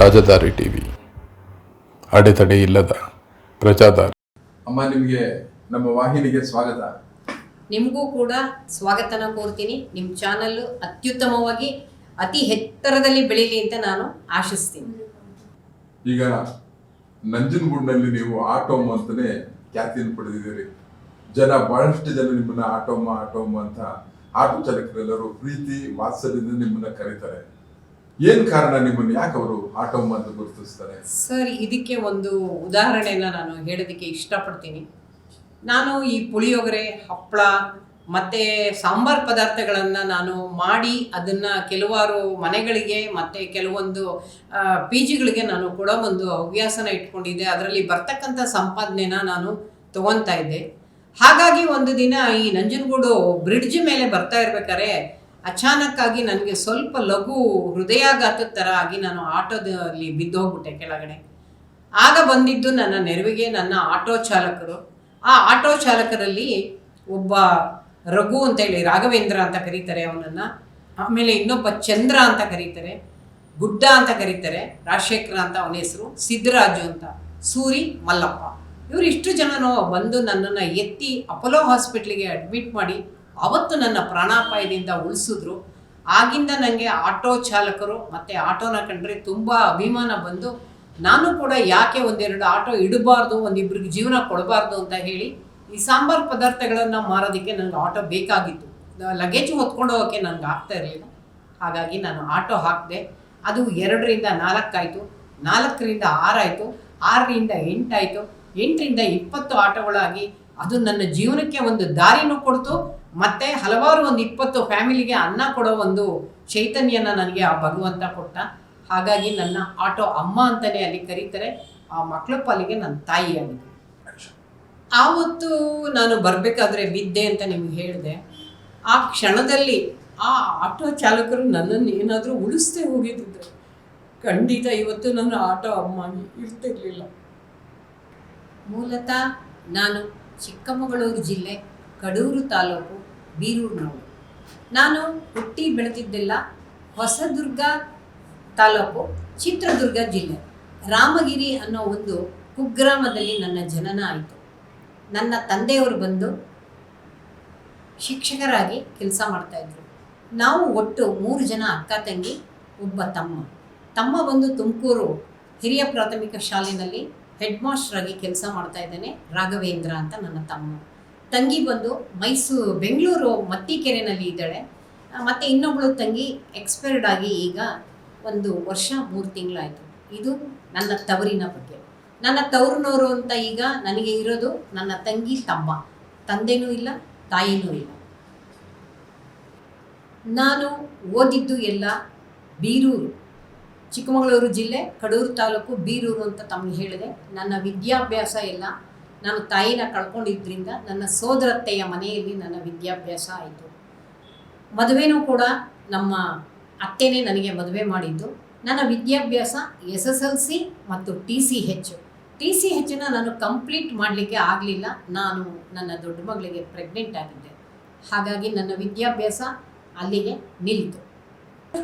ರಾಜಧಾರಿ TV. ಅಡೆತಡೆ ಇಲ್ಲದ ಪ್ರಜಾದಾರಿ. ಅಮ್ಮ ನಿಮಗೆ ನಮ್ಮ ವಾಹಿನಿಗೆ ಸ್ವಾಗತ. ನಿಮಗೂ ಕೂಡ ಸ್ವಾಗತನ ಕೋರ್ತೀನಿ. ನಿಮ್ಮ ಚಾನಲ್ ಅತ್ಯುತ್ತಮವಾಗಿ ಅತಿ ಎತ್ತರದಲ್ಲಿ ಬೆಳೀಲಿ ಅಂತ ನಾನು ಆಶಿಸ್ತೀನಿ. ಈಗ ನಂಜನಗೂಡಿನಲ್ಲಿ ನೀವು ಆಟೋಮ್ ಅಂತಾನೆ ಖ್ಯಾತಿಯನ್ನು ಪಡೆದಿದ್ದೀರಿ. ಜನ ಬಹಳಷ್ಟು ಜನ ನಿಮ್ಮನ್ನ ಆಟೋಮ ಆಟೋಮ ಅಂತ ಆಟೋ ಚಾಲಕರೆಲ್ಲರೂ ಪ್ರೀತಿ ವಾತ್ಸಲ್ಯದಿಂದ ನಿಮ್ಮನ್ನ ಕರೀತಾರೆ. ಏನ್ ಕಾರಣ ನಿಮ್ಮನ್ನು ಯಾಕೆ ಅವರು ಆಟೋಮ್ಮ ಅಂತ ಗುರುತಿಸ್ತಾರೆ? ಸರ್ ಇದಕ್ಕೆ ಒಂದು ಉದಾಹರಣೆನ ನಾನು ಹೇಳೋದಕ್ಕೆ ಇಷ್ಟಪಡ್ತೀನಿ. ನಾನು ಈ ಪುಳಿಯೋಗರೆ ಹಪ್ಪಳ ಮತ್ತೆ ಸಾಂಬಾರ್ ಪದಾರ್ಥಗಳನ್ನು ನಾನು ಮಾಡಿ ಅದನ್ನ ಕೆಲವಾರು ಮನೆಗಳಿಗೆ ಮತ್ತೆ ಕೆಲವೊಂದು ಪಿ ಜಿಗಳಿಗೆ ನಾನು ಕೂಡ ಒಂದು ಹವ್ಯಾಸನ ಇಟ್ಕೊಂಡಿದ್ದೆ. ಅದರಲ್ಲಿ ಬರ್ತಕ್ಕಂತ ಸಂಪಾದನೆನ ನಾನು ತಗೊತಾ ಇದ್ದೆ. ಹಾಗಾಗಿ ಒಂದು ದಿನ ಈ ನಂಜನಗೂಡು ಬ್ರಿಡ್ಜ್ ಮೇಲೆ ಬರ್ತಾ ಇರ್ಬೇಕಾದ್ರೆ ಅಚಾನಕ್ಕಾಗಿ ನನಗೆ ಸ್ವಲ್ಪ ಲಘು ಹೃದಯಾಘಾತದ ಥರ ಆಗಿ ನಾನು ಆಟೋದಲ್ಲಿ ಬಿದ್ದೋಗ್ಬಿಟ್ಟೆ ಕೆಳಗಡೆ. ಆಗ ಬಂದಿದ್ದು ನನ್ನ ನೆರವಿಗೆ ನನ್ನ ಆಟೋ ಚಾಲಕರು. ಆ ಆಟೋ ಚಾಲಕರಲ್ಲಿ ಒಬ್ಬ ರಘು ಅಂತೇಳಿ, ರಾಘವೇಂದ್ರ ಅಂತ ಕರೀತಾರೆ ಅವನನ್ನು. ಆಮೇಲೆ ಇನ್ನೊಬ್ಬ ಚಂದ್ರ ಅಂತ ಕರೀತಾರೆ, ಗುಡ್ಡ ಅಂತ ಕರೀತಾರೆ, ರಾಜಶೇಖರ ಅಂತ ಅವನ ಹೆಸರು ಸಿದ್ದರಾಜು ಅಂತ, ಸೂರಿ ಮಲ್ಲಪ್ಪ. ಇವರು ಇಷ್ಟು ಜನನೂ ಬಂದು ನನ್ನನ್ನು ಎತ್ತಿ ಅಪೋಲೋ ಹಾಸ್ಪಿಟ್ಲಿಗೆ ಅಡ್ಮಿಟ್ ಮಾಡಿ ಅವತ್ತು ನನ್ನ ಪ್ರಾಣಾಪಾಯದಿಂದ ಉಳಿಸಿದ್ರು. ಆಗಿಂದ ನನಗೆ ಆಟೋ ಚಾಲಕರು ಮತ್ತು ಆಟೋನ ಕಂಡ್ರೆ ತುಂಬ ಅಭಿಮಾನ ಬಂದು ನಾನು ಕೂಡ ಯಾಕೆ ಒಂದೆರಡು ಆಟೋ ಇಡಬಾರ್ದು, ಒಂದಿಬ್ರಿಗೆ ಜೀವನ ಕೊಡಬಾರ್ದು ಅಂತ ಹೇಳಿ ಈ ಸಾಂಬಾರು ಪದಾರ್ಥಗಳನ್ನು ಮಾರೋದಕ್ಕೆ ನನಗೆ ಆಟೋ ಬೇಕಾಗಿತ್ತು. ಲಗೇಜ್ ಹೊತ್ಕೊಂಡು ಹೋಗೋಕ್ಕೆ ನನಗೆ ಆಗ್ತಾ ಇರಲಿಲ್ಲ. ಹಾಗಾಗಿ ನಾನು ಆಟೋ ಹಾಕಿದೆ. ಅದು ಎರಡರಿಂದ ನಾಲ್ಕಾಯಿತು. ನಾಲ್ಕರಿಂದ ಆರಾಯಿತು. ಆರರಿಂದ ಎಂಟಾಯಿತು. ಎಂಟರಿಂದ ಇಪ್ಪತ್ತು ಆಟೋಗಳಾಗಿ ಅದು ನನ್ನ ಜೀವನಕ್ಕೆ ಒಂದು ದಾರಿನೂ ಕೊಡ್ತು. ಮತ್ತೆ ಹಲವಾರು ಒಂದು ಇಪ್ಪತ್ತು ಫ್ಯಾಮಿಲಿಗೆ ಅನ್ನ ಕೊಡೋ ಒಂದು ಚೈತನ್ಯನ ನನಗೆ ಆ ಭಗವಂತ ಕೊಟ್ಟ. ಹಾಗಾಗಿ ನನ್ನ ಆಟೋ ಅಮ್ಮ ಅಂತಲೇ ಅಲ್ಲಿ ಕರೀತಾರೆ. ಆ ಮಕ್ಕಳ ಪಾಲಿಗೆ ನನ್ನ ತಾಯಿಯಾಗಿದೆ ಆವತ್ತು ನಾನು ಬರಬೇಕಾದ್ರೆ ಬಿದ್ದೆ ಅಂತ ನಿಮ್ಗೆ ಹೇಳಿದೆ. ಆ ಕ್ಷಣದಲ್ಲಿ ಆ ಆಟೋ ಚಾಲಕರು ನನ್ನನ್ನು ಏನಾದರೂ ಉಳಿಸ್ತೇ ಹೋಗಿದ್ದಿದ್ದರು ಖಂಡಿತ ಇವತ್ತು ನನ್ನ ಆಟೋ ಅಮ್ಮ ಇರ್ತಿರ್ಲಿಲ್ಲ. ಮೂಲತಃ ನಾನು ಚಿಕ್ಕಮಗಳೂರು ಜಿಲ್ಲೆ ಕಡೂರು ತಾಲೂಕು ಬೀರೂರಿನವಳು ನಾನು ಹುಟ್ಟಿ ಬೆಳೆದಿದ್ದೆಲ್ಲ ಹೊಸದುರ್ಗ ತಾಲೂಕು ಚಿತ್ರದುರ್ಗ ಜಿಲ್ಲೆ. ರಾಮಗಿರಿ ಅನ್ನೋ ಒಂದು ಕುಗ್ರಾಮದಲ್ಲಿ ನನ್ನ ಜನನ ಆಯಿತು. ನನ್ನ ತಂದೆಯವರು ಬಂದು ಶಿಕ್ಷಕರಾಗಿ ಕೆಲಸ ಮಾಡ್ತಾಯಿದ್ರು ನಾವು ಒಟ್ಟು ಮೂರು ಜನ ಅಕ್ಕ ತಂಗಿ, ಒಬ್ಬ ತಮ್ಮ. ತಮ್ಮ ಬಂದು ತುಮಕೂರು ಹಿರಿಯ ಪ್ರಾಥಮಿಕ ಶಾಲೆಯಲ್ಲಿ ಹೆಡ್ ಮಾಸ್ಟರ್ ಆಗಿ ಕೆಲಸ ಮಾಡ್ತಾ ಇದ್ದಾನೆ ರಾಘವೇಂದ್ರ ಅಂತ ನನ್ನ ತಮ್ಮ. ತಂಗಿ ಬಂದು ಮೈಸೂರು, ಬೆಂಗಳೂರು ಮತ್ತಿಕೆರೆನಲ್ಲಿ ಇದ್ದಾಳೆ. ಮತ್ತು ಇನ್ನೊಬ್ಬಳು ತಂಗಿ ಎಕ್ಸ್ಪೈರ್ಡ್ ಆಗಿ ಈಗ ಒಂದು ವರ್ಷ ಮೂರು ತಿಂಗಳಾಯಿತು. ಇದು ನನ್ನ ತವರಿನ ಬಗ್ಗೆ. ನನ್ನ ತವರಿನವರು ಅಂತ ಈಗ ನನಗೆ ಇರೋದು ನನ್ನ ತಂಗಿ ತಮ್ಮ. ತಂದೆನೂ ಇಲ್ಲ, ತಾಯಿನೂ ಇಲ್ಲ. ನಾನು ಓದಿದ್ದು ಎಲ್ಲ ಬೀರೂರು, ಚಿಕ್ಕಮಗಳೂರು ಜಿಲ್ಲೆ, ಕಡೂರು ತಾಲೂಕು ಬೀರೂರು ಅಂತ ತಮಗೆ ಹೇಳಿದೆ. ನನ್ನ ವಿದ್ಯಾಭ್ಯಾಸ ಎಲ್ಲ ನಾನು ತಾಯಿನ ಕಳ್ಕೊಂಡಿದ್ದರಿಂದ ನನ್ನ ಸೋದರತ್ತೆಯ ಮನೆಯಲ್ಲಿ ನನ್ನ ವಿದ್ಯಾಭ್ಯಾಸ ಆಯಿತು. ಮದುವೆನೂ ಕೂಡ ನಮ್ಮ ಅತ್ತೆನೇ ನನಗೆ ಮದುವೆ ಮಾಡಿದ್ದು. ನನ್ನ ವಿದ್ಯಾಭ್ಯಾಸ ಎಸ್ ಎಸ್ ಎಲ್ ಸಿ ಮತ್ತು T C H T C ಹೆಚ್ಚನ್ನು ನಾನು ಕಂಪ್ಲೀಟ್ ಮಾಡಲಿಕ್ಕೆ ಆಗಲಿಲ್ಲ. ನಾನು ನನ್ನ ದೊಡ್ಡ ಮಗಳಿಗೆ ಪ್ರೆಗ್ನೆಂಟ್ ಆಗಿದ್ದೆ. ಹಾಗಾಗಿ ನನ್ನ ವಿದ್ಯಾಭ್ಯಾಸ ಅಲ್ಲಿಗೆ ನಿಲ್ತು.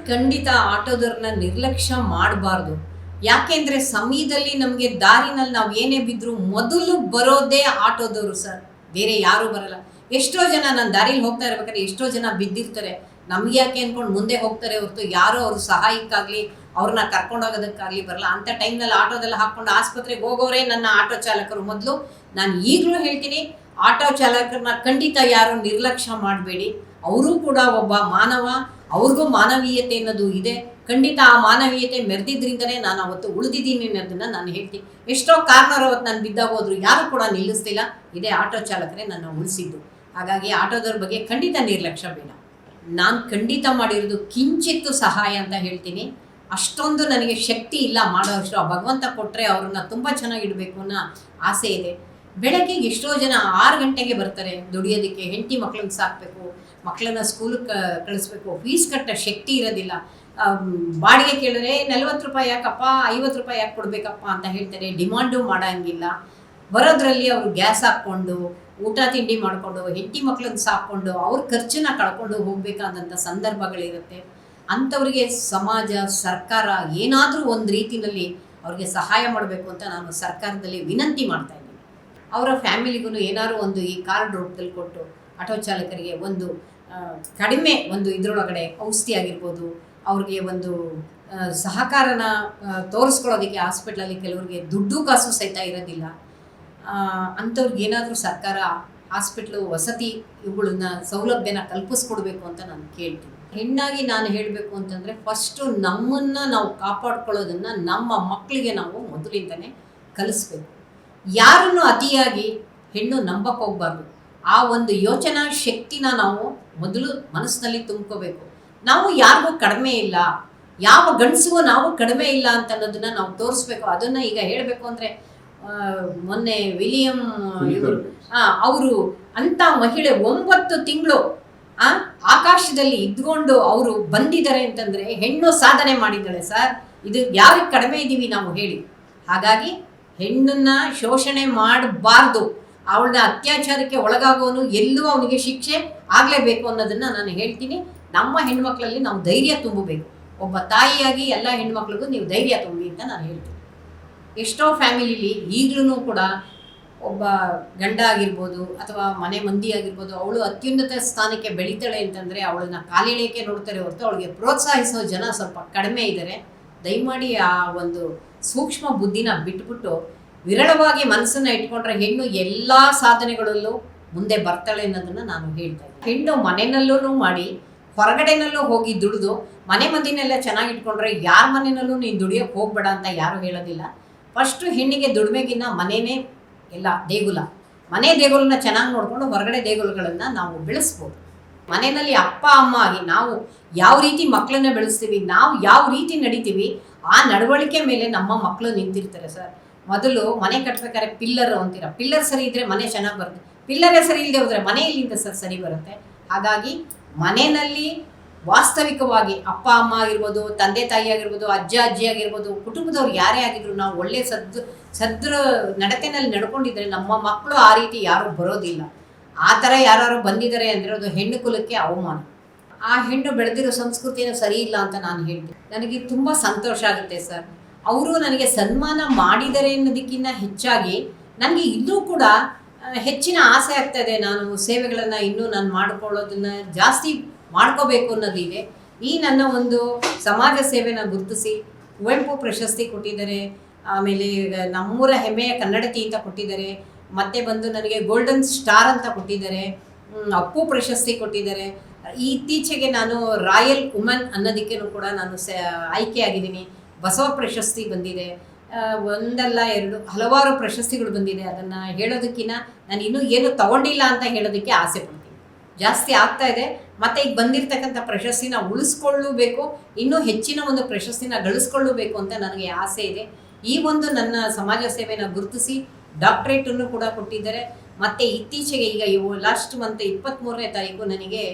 ಖಂಡಿತ ಆಟೋದವ್ರನ್ನ ನಿರ್ಲಕ್ಷ್ಯ ಮಾಡಬಾರ್ದು. ಯಾಕೆಂದರೆ ಸಮಯದಲ್ಲಿ ನಮಗೆ ದಾರಿನಲ್ಲಿ ನಾವು ಏನೇ ಬಿದ್ದರೂ ಮೊದಲು ಬರೋದೇ ಆಟೋದವರು ಸರ್. ಬೇರೆ ಯಾರೂ ಬರಲ್ಲ. ಎಷ್ಟೋ ಜನ ನಾನು ದಾರಿಲಿ ಹೋಗ್ತಾ ಇರ್ಬೇಕಾದ್ರೆ ಎಷ್ಟೋ ಜನ ಬಿದ್ದಿರ್ತಾರೆ. ನಮ್ಗೆ ಯಾಕೆ ಅಂದ್ಕೊಂಡು ಮುಂದೆ ಹೋಗ್ತಾರೆ ಹೊರತು ಯಾರೋ ಅವ್ರ ಸಹಾಯಕ್ಕಾಗಲಿ ಅವ್ರನ್ನ ಕರ್ಕೊಂಡೋಗೋದಕ್ಕಾಗಲಿ ಬರಲ್ಲ. ಅಂಥ ಟೈಮ್ನಲ್ಲಿ ಆಟೋದೆಲ್ಲ ಹಾಕ್ಕೊಂಡು ಆಸ್ಪತ್ರೆಗೆ ಹೋಗೋರೇ ನನ್ನ ಆಟೋ ಚಾಲಕರು. ಮೊದಲು ನಾನು ಈಗಲೂ ಹೇಳ್ತೀನಿ, ಆಟೋ ಚಾಲಕರನ್ನ ಖಂಡಿತ ಯಾರು ನಿರ್ಲಕ್ಷ್ಯ ಮಾಡಬೇಡಿ. ಅವರು ಕೂಡ ಒಬ್ಬ ಮಾನವ, ಅವ್ರಿಗೂ ಮಾನವೀಯತೆ ಅನ್ನೋದು ಇದೆ. ಖಂಡಿತ ಆ ಮಾನವೀಯತೆ ಮೆರೆದಿದ್ರಿಂದನೇ ನಾನು ಅವತ್ತು ಉಳಿದಿದ್ದೀನಿ ಅನ್ನೋದನ್ನ ನಾನು ಹೇಳ್ತೀನಿ. ಎಷ್ಟೋ ಕಾರ್ನರ್ ಅವತ್ತು ನಾನು ಬಿದ್ದಾಗ ಹೋದ್ರು ಯಾರು ಕೂಡ ನಿಲ್ಲಿಸ್ತಿಲ್ಲ ಇದೇ ಆಟೋ ಚಾಲಕರೇ ನನ್ನ ಉಳಿಸಿದ್ದು. ಹಾಗಾಗಿ ಆಟೋದವ್ರ ಬಗ್ಗೆ ಖಂಡಿತ ನಿರ್ಲಕ್ಷ್ಯ ಬೇಡ. ನಾನು ಖಂಡಿತ ಮಾಡಿರೋದು ಕಿಂಚಿತ್ತು ಸಹಾಯ ಅಂತ ಹೇಳ್ತೀನಿ. ಅಷ್ಟೊಂದು ನನಗೆ ಶಕ್ತಿ ಇಲ್ಲ ಮಾಡೋಷ್ಟು ಆ ಭಗವಂತ ಕೊಟ್ಟರೆ ಅವ್ರನ್ನ ತುಂಬ ಚೆನ್ನಾಗಿ ಇಡಬೇಕು ಅನ್ನೋ ಆಸೆ ಇದೆ. ಬೆಳಗ್ಗೆ ಎಷ್ಟೋ ಜನ ಆರು ಗಂಟೆಗೆ ಬರ್ತಾರೆ. ದುಡಿಯೋದಕ್ಕೆ ಹೆಂಡತಿ ಮಕ್ಳನ್ನ ಸಾಕಬೇಕು ಮಕ್ಕಳನ್ನ ಸ್ಕೂಲಿಗೆ ಕಳಿಸ್ಬೇಕು. ಫೀಸ್ ಕಟ್ಟೋ ಶಕ್ತಿ ಇರೋದಿಲ್ಲ. ಬಾಡಿಗೆ ಕೇಳಿದ್ರೆ ನಲ್ವತ್ತು ರೂಪಾಯಿ ಯಾಕಪ್ಪ, ಐವತ್ತು ರೂಪಾಯಿ ಯಾಕೆ ಕೊಡಬೇಕಪ್ಪ ಅಂತ ಹೇಳ್ತಾರೆ. ಡಿಮಾಂಡು ಮಾಡೋಂಗಿಲ್ಲ. ಬರೋದ್ರಲ್ಲಿ ಅವರು ಗ್ಯಾಸ್ ಹಾಕ್ಕೊಂಡು, ಊಟ ತಿಂಡಿ ಮಾಡಿಕೊಂಡು, ಹೆಂಡತಿ ಮಕ್ಳನ್ನ ಸಾಕೊಂಡು ಅವ್ರ ಖರ್ಚನ್ನ ಕಳ್ಕೊಂಡು ಹೋಗ್ಬೇಕಾದಂಥ ಸಂದರ್ಭಗಳಿರುತ್ತೆ. ಅಂಥವ್ರಿಗೆ ಸಮಾಜ, ಸರ್ಕಾರ ಏನಾದರೂ ಒಂದು ರೀತಿಯಲ್ಲಿ ಅವ್ರಿಗೆ ಸಹಾಯ ಮಾಡಬೇಕು ಅಂತ ನಾನು ಸರ್ಕಾರದಲ್ಲಿ ವಿನಂತಿ ಮಾಡ್ತಾ ಇದ್ದೀನಿ. ಅವರ ಫ್ಯಾಮಿಲಿಗೂ ಏನಾದರೂ ಒಂದು ಈ ಕಾರ್ಡ್ ರೂಪದಲ್ಲಿ ಕೊಟ್ಟು, ಆಟೋ ಚಾಲಕರಿಗೆ ಒಂದು ಕಡಿಮೆ ಒಂದು ಇದರೊಳಗಡೆ ಔಷಧಿ ಆಗಿರ್ಬೋದು ಅವ್ರಿಗೆ ಒಂದು ಸಹಕಾರನ ತೋರಿಸ್ಕೊಳ್ಳೋದಕ್ಕೆ ಹಾಸ್ಪಿಟ್ಲಲ್ಲಿ ಕೆಲವ್ರಿಗೆ ದುಡ್ಡು ಕಾಸು ಸಹಿತ ಇರೋದಿಲ್ಲ. ಅಂಥವ್ರಿಗೆ ಏನಾದರೂ ಸರ್ಕಾರ ಹಾಸ್ಪಿಟ್ಲು ವಸತಿ ಇವುಗಳನ್ನ ಸೌಲಭ್ಯನ ಕಲ್ಪಿಸ್ಕೊಡ್ಬೇಕು ಅಂತ ನಾನು ಕೇಳ್ತೀನಿ. ಹೆಣ್ಣಾಗಿ ನಾನು ಹೇಳಬೇಕು ಅಂತಂದರೆ ಫಸ್ಟು ನಮ್ಮನ್ನು ನಾವು ಕಾಪಾಡ್ಕೊಳ್ಳೋದನ್ನು ನಮ್ಮ ಮಕ್ಕಳಿಗೆ ನಾವು ಮೊದಲಿಂದನೇ ಕಲಿಸ್ಬೇಕು. ಯಾರನ್ನು ಅತಿಯಾಗಿ ಹೆಣ್ಣು ನಂಬಕ್ಕೆ ಹೋಗ್ಬಾರ್ದು. ಆ ಒಂದು ಯೋಚನಾ ಶಕ್ತಿನ ನಾವು ಮೊದಲು ಮನಸ್ಸಿನಲ್ಲಿ ತುಂಬ್ಕೋಬೇಕು. ನಾವು ಯಾರಿಗೂ ಕಡಿಮೆ ಇಲ್ಲ. ಯಾವ ಗಂಡಸಿಗೂ ನಾವು ಕಡಿಮೆ ಇಲ್ಲ ಅಂತ ಅನ್ನೋದನ್ನ ನಾವು ತೋರಿಸ್ಬೇಕು. ಅದನ್ನ ಈಗ ಹೇಳಬೇಕು ಅಂದ್ರೆ ಮೊನ್ನೆ ವಿಲಿಯಂ ಇವರು ಅವರು ಅಂತ ಮಹಿಳೆ ಒಂಬತ್ತು ತಿಂಗಳು ಆ ಆಕಾಶದಲ್ಲಿ ಇದ್ಕೊಂಡು ಅವರು ಬಂದಿದ್ದಾರೆ ಅಂತಂದ್ರೆ ಹೆಣ್ಣು ಸಾಧನೆ ಮಾಡಿದ್ದಾಳೆ ಸರ್. ಇದು ಯಾರಿಗೆ ಕಡಿಮೆ ಇದ್ದೀವಿ ನಾವು ಹೇಳಿ. ಹಾಗಾಗಿ ಹೆಣ್ಣನ್ನ ಶೋಷಣೆ ಮಾಡಬಾರ್ದು. ಅವಳನ್ನ ಅತ್ಯಾಚಾರಕ್ಕೆ ಒಳಗಾಗೋನು ಎಲ್ಲೂ ಅವನಿಗೆ ಶಿಕ್ಷೆ ಆಗಲೇಬೇಕು ಅನ್ನೋದನ್ನ ನಾನು ಹೇಳ್ತೀನಿ. ನಮ್ಮ ಹೆಣ್ಮಕ್ಳಲ್ಲಿ ನಾವು ಧೈರ್ಯ ತುಂಬಬೇಕು. ಒಬ್ಬ ತಾಯಿಯಾಗಿ ಎಲ್ಲ ಹೆಣ್ಮಕ್ಳಿಗೂ ನೀವು ಧೈರ್ಯ ತುಂಬಿ ಅಂತ ನಾನು ಹೇಳ್ತೀನಿ. ಎಷ್ಟೋ ಫ್ಯಾಮಿಲಿಲಿ ಈಗಲೂ ಕೂಡ ಒಬ್ಬ ಗಂಡ ಆಗಿರ್ಬೋದು ಅಥವಾ ಮನೆ ಮಂದಿ ಆಗಿರ್ಬೋದು ಅವಳು ಅತ್ಯುನ್ನತ ಸ್ಥಾನಕ್ಕೆ ಬೆಳೀತಾಳೆ ಅಂತಂದರೆ ಅವಳನ್ನ ಕಾಲಿಳಿಯಕ್ಕೆ ನೋಡ್ತಾರೆ ಹೊರತು ಅವಳಿಗೆ ಪ್ರೋತ್ಸಾಹಿಸೋ ಜನ ಸ್ವಲ್ಪ ಕಡಿಮೆ ಇದ್ದಾರೆ. ದಯಮಾಡಿ ಆ ಒಂದು ಸೂಕ್ಷ್ಮ ಬುದ್ಧಿನ ಬಿಟ್ಬಿಟ್ಟು ವಿರಳವಾಗಿ ಮನಸ್ಸನ್ನು ಇಟ್ಕೊಂಡ್ರೆ ಹೆಣ್ಣು ಎಲ್ಲ ಸಾಧನೆಗಳಲ್ಲೂ ಮುಂದೆ ಬರ್ತಾಳೆ ಅನ್ನೋದನ್ನು ನಾನು ಹೇಳ್ತಾ ಹೆಣ್ಣು ಮನೆಯಲ್ಲೂ ಮಾಡಿ ಹೊರಗಡೆನಲ್ಲೂ ಹೋಗಿ ದುಡಿದು ಮನೆ ಮಂದಿನೆಲ್ಲ ಚೆನ್ನಾಗಿ ಇಟ್ಕೊಂಡ್ರೆ ಯಾರ ಮನೆಯಲ್ಲೂ ನೀನು ದುಡಿಯೋಕೆ ಹೋಗ್ಬೇಡ ಅಂತ ಯಾರೂ ಹೇಳೋದಿಲ್ಲ. ಫಸ್ಟು ಹೆಣ್ಣಿಗೆ ದುಡಿಮೆಗಿನ್ನ ಮನೆಯೇ ಎಲ್ಲ ದೇಗುಲ. ಮನೆ ದೇಗುಲನ ಚೆನ್ನಾಗಿ ನೋಡಿಕೊಂಡು ಹೊರಗಡೆ ದೇಗುಲಗಳನ್ನು ನಾವು ಬೆಳೆಸ್ಬೋದು. ಮನೆಯಲ್ಲಿ ಅಪ್ಪ, ಅಮ್ಮ ಆಗಿ ನಾವು ಯಾವ ರೀತಿ ಮಕ್ಕಳನ್ನ ಬೆಳೆಸ್ತೀವಿ, ನಾವು ಯಾವ ರೀತಿ ನಡಿತೀವಿ, ಆ ನಡವಳಿಕೆ ಮೇಲೆ ನಮ್ಮ ಮಕ್ಕಳು ನಿಂತಿರ್ತಾರೆ ಸರ್. ಮೊದಲು ಮನೆ ಕಟ್ಟಬೇಕಾದ್ರೆ ಪಿಲ್ಲರ್ ಅಂತೀರ. ಪಿಲ್ಲರ್ ಸರಿ ಇದ್ದರೆ ಮನೆ ಚೆನ್ನಾಗಿ ಬರುತ್ತೆ. ಪಿಲ್ಲರೇ ಸರಿ ಇಲ್ಲದೆ ಹೋದರೆ ಮನೆ ಇಲ್ಲಿಂದ ಸರ್ ಸರಿ ಬರುತ್ತೆ? ಹಾಗಾಗಿ ಮನೆಯಲ್ಲಿ ವಾಸ್ತವಿಕವಾಗಿ ಅಪ್ಪ, ಅಮ್ಮ ಆಗಿರ್ಬೋದು, ತಂದೆ, ತಾಯಿ ಆಗಿರ್ಬೋದು, ಅಜ್ಜ, ಅಜ್ಜಿ ಆಗಿರ್ಬೋದು, ಕುಟುಂಬದವ್ರು ಯಾರೇ ಆಗಿದ್ರು ನಾವು ಒಳ್ಳೆ ಸದ್ ಸದ್ರ ನಡತೆನಲ್ಲಿ ನಡ್ಕೊಂಡಿದ್ರೆ ನಮ್ಮ ಮಕ್ಕಳು ಆ ರೀತಿ ಯಾರೂ ಬರೋದಿಲ್ಲ. ಆ ಥರ ಯಾರು ಬಂದಿದ್ದಾರೆ ಅಂದರೆ ಅದು ಹೆಣ್ಣು ಕುಲಕ್ಕೆ ಅವಮಾನ. ಆ ಹೆಣ್ಣು ಬೆಳೆದಿರೋ ಸಂಸ್ಕೃತಿನ ಸರಿ ಇಲ್ಲ ಅಂತ ನಾನು ಹೇಳ್ತೀನಿ. ನನಗೆ ತುಂಬ ಸಂತೋಷ ಆಗುತ್ತೆ ಸರ್. ಅವರು ನನಗೆ ಸನ್ಮಾನ ಮಾಡಿದರೆ ಅನ್ನೋದಕ್ಕಿಂತ ಹೆಚ್ಚಾಗಿ ನನಗೆ ಇನ್ನೂ ಕೂಡ ಹೆಚ್ಚಿನ ಆಸೆ ಆಗ್ತಾ ಇದೆ ನಾನು ಸೇವೆಗಳನ್ನು ಇನ್ನೂ ನಾನು ಮಾಡ್ಕೊಳ್ಳೋದನ್ನ ಜಾಸ್ತಿ ಮಾಡ್ಕೋಬೇಕು ಅನ್ನೋದಿದೆ ಈ ನನ್ನ ಒಂದು ಸಮಾಜ ಸೇವೆನ ಗುರುತಿಸಿ, ಕುವೆಂಪು ಪ್ರಶಸ್ತಿ ಕೊಟ್ಟಿದ್ದಾರೆ, ಆಮೇಲೆ ನಮ್ಮೂರ ಹೆಮ್ಮೆಯ ಕನ್ನಡತಿ ಅಂತ ಕೊಟ್ಟಿದ್ದಾರೆ, ಮತ್ತೆ ಬಂದು ನನಗೆ ಗೋಲ್ಡನ್ ಸ್ಟಾರ್ ಅಂತ ಕೊಟ್ಟಿದ್ದಾರೆ ಅಪ್ಪು ಪ್ರಶಸ್ತಿ ಕೊಟ್ಟಿದ್ದಾರೆ. ಇತ್ತೀಚೆಗೆ ನಾನು ರಾಯಲ್ ವುಮನ್ ಅನ್ನೋದಕ್ಕೇನು ಕೂಡ ನಾನು ಸ, ಆಯ್ಕೆಯಾಗಿದ್ದೀನಿ. ಬಸವ ಪ್ರಶಸ್ತಿ ಬಂದಿದೆ. ಒಂದಲ್ಲ ಎರಡು ಹಲವಾರು ಪ್ರಶಸ್ತಿಗಳು ಬಂದಿದೆ. ಅದನ್ನು ಹೇಳೋದಕ್ಕಿಂತ ನಾನು ಇನ್ನೂ ಏನು ತಗೊಂಡಿಲ್ಲ ಅಂತ ಹೇಳೋದಕ್ಕೆ ಆಸೆ ಪಡ್ತೀನಿ. ಜಾಸ್ತಿ ಆಗ್ತಾ ಇದೆ. ಮತ್ತೆ ಈಗ ಬಂದಿರತಕ್ಕಂಥ ಪ್ರಶಸ್ತಿನ ಉಳಿಸ್ಕೊಳ್ಳಬೇಕು. ಇನ್ನೂ ಹೆಚ್ಚಿನ ಒಂದು ಪ್ರಶಸ್ತಿನ ಗಳಿಸ್ಕೊಳ್ಳಬೇಕು ಅಂತ ನನಗೆ ಆಸೆ ಇದೆ. ಈ ಒಂದು ನನ್ನ ಸಮಾಜ ಸೇವೆನ ಗುರುತಿಸಿ ಡಾಕ್ಟ್ರೇಟನ್ನು ಕೂಡ ಕೊಟ್ಟಿದ್ದಾರೆ. ಮತ್ತು ಇತ್ತೀಚೆಗೆ ಈಗ ಇವು ಲಾಸ್ಟ್ ಮಂತ್ ಇಪ್ಪತ್ತ್ಮೂರನೇ ತಾರೀಕು ನನಗೆ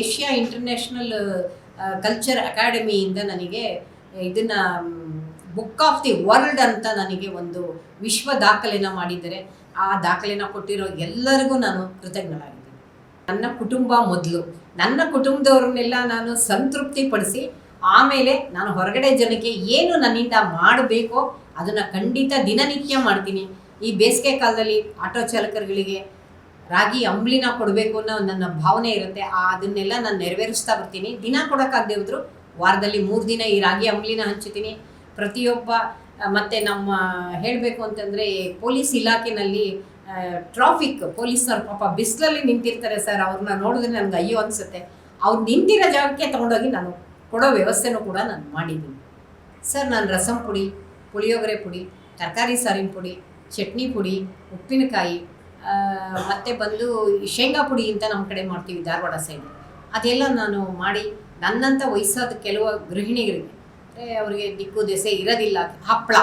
ಏಷ್ಯಾ ಇಂಟರ್ನ್ಯಾಷನಲ್ ಕಲ್ಚರ್ ಅಕಾಡೆಮಿಯಿಂದ ನನಗೆ ಇದನ್ನು ಬುಕ್ ಆಫ್ ದಿ ವರ್ಲ್ಡ್ ಅಂತ ನನಗೆ ಒಂದು ವಿಶ್ವ ದಾಖಲೆನ ಮಾಡಿದರೆ ಆ ದಾಖಲೆನ ಕೊಟ್ಟಿರೋ ಎಲ್ಲರಿಗೂ ನಾನು ಕೃತಜ್ಞನಾಗಿದ್ದೀನಿ. ನನ್ನ ಕುಟುಂಬ ಮೊದಲು. ನನ್ನ ಕುಟುಂಬದವ್ರನ್ನೆಲ್ಲ ನಾನು ಸಂತೃಪ್ತಿ ಪಡಿಸಿ ಆಮೇಲೆ ನಾನು ಹೊರಗಡೆ ಜನಕ್ಕೆ ಏನು ನನ್ನಿಂದ ಮಾಡಬೇಕೋ ಅದನ್ನು ಖಂಡಿತ ದಿನನಿತ್ಯ ಮಾಡ್ತೀನಿ. ಈ ಬೇಸಿಗೆ ಕಾಲದಲ್ಲಿ ಆಟೋ ಚಾಲಕರುಗಳಿಗೆ ರಾಗಿ ಅಂಬ್ಲಿನ ಕೊಡಬೇಕು ಅನ್ನೋ ನನ್ನ ಭಾವನೆ ಇರುತ್ತೆ. ಆ ಅದನ್ನೆಲ್ಲ ನಾನು ನೆರವೇರಿಸ್ತಾ ಬರ್ತೀನಿ. ದಿನ ಕೊಡೋಕ್ಕಾಗದೆ ಹೋದ್ರು ವಾರದಲ್ಲಿ ಮೂರು ದಿನ ಈ ರಾಗಿ ಅಂಬ್ಲಿನ ಹಂಚ್ತೀನಿ. ಪ್ರತಿಯೊಬ್ಬ ಮತ್ತು ನಮ್ಮ ಹೇಳಬೇಕು ಅಂತಂದರೆ ಪೊಲೀಸ್ ಇಲಾಖೆನಲ್ಲಿ ಟ್ರಾಫಿಕ್ ಪೊಲೀಸರು ಪಾಪ ಬಿಸಿಲಲ್ಲಿ ನಿಂತಿರ್ತಾರೆ ಸರ್. ಅವ್ರನ್ನ ನೋಡಿದ್ರೆ ನನಗೆ ಅಯ್ಯೋ ಅನಿಸುತ್ತೆ. ಅವ್ರು ನಿಂತಿರೋ ಜಾಗಕ್ಕೆ ತೊಗೊಂಡೋಗಿ ನಾನು ಕೊಡೋ ವ್ಯವಸ್ಥೆನೂ ಕೂಡ ನಾನು ಮಾಡಿದ್ದೀನಿ. ಸರ್, ನಾನು ರಸಂ ಪುಡಿ, ಪುಳಿಯೋಗರೆ ಪುಡಿ, ತರಕಾರಿ ಸಾರಿನ ಪುಡಿ, ಚಟ್ನಿ ಪುಡಿ, ಉಪ್ಪಿನಕಾಯಿ ಮತ್ತು ಬಂದು ಶೇಂಗಾ ಪುಡಿ ಅಂತ ನಮ್ಮ ಕಡೆ ಮಾಡ್ತೀವಿ ಧಾರವಾಡ ಸೈಡ್ ಅದೆಲ್ಲ ನಾನು ಮಾಡಿ ನನ್ನಂಥ ವಯಸ್ಸಾದ ಕೆಲವು ಗೃಹಿಣಿಗಳಿಗೆ ಅವರಿಗೆ ದಿಕ್ಕು ದೆಸೆ ಇರೋದಿಲ್ಲ ಹಪ್ಪಳ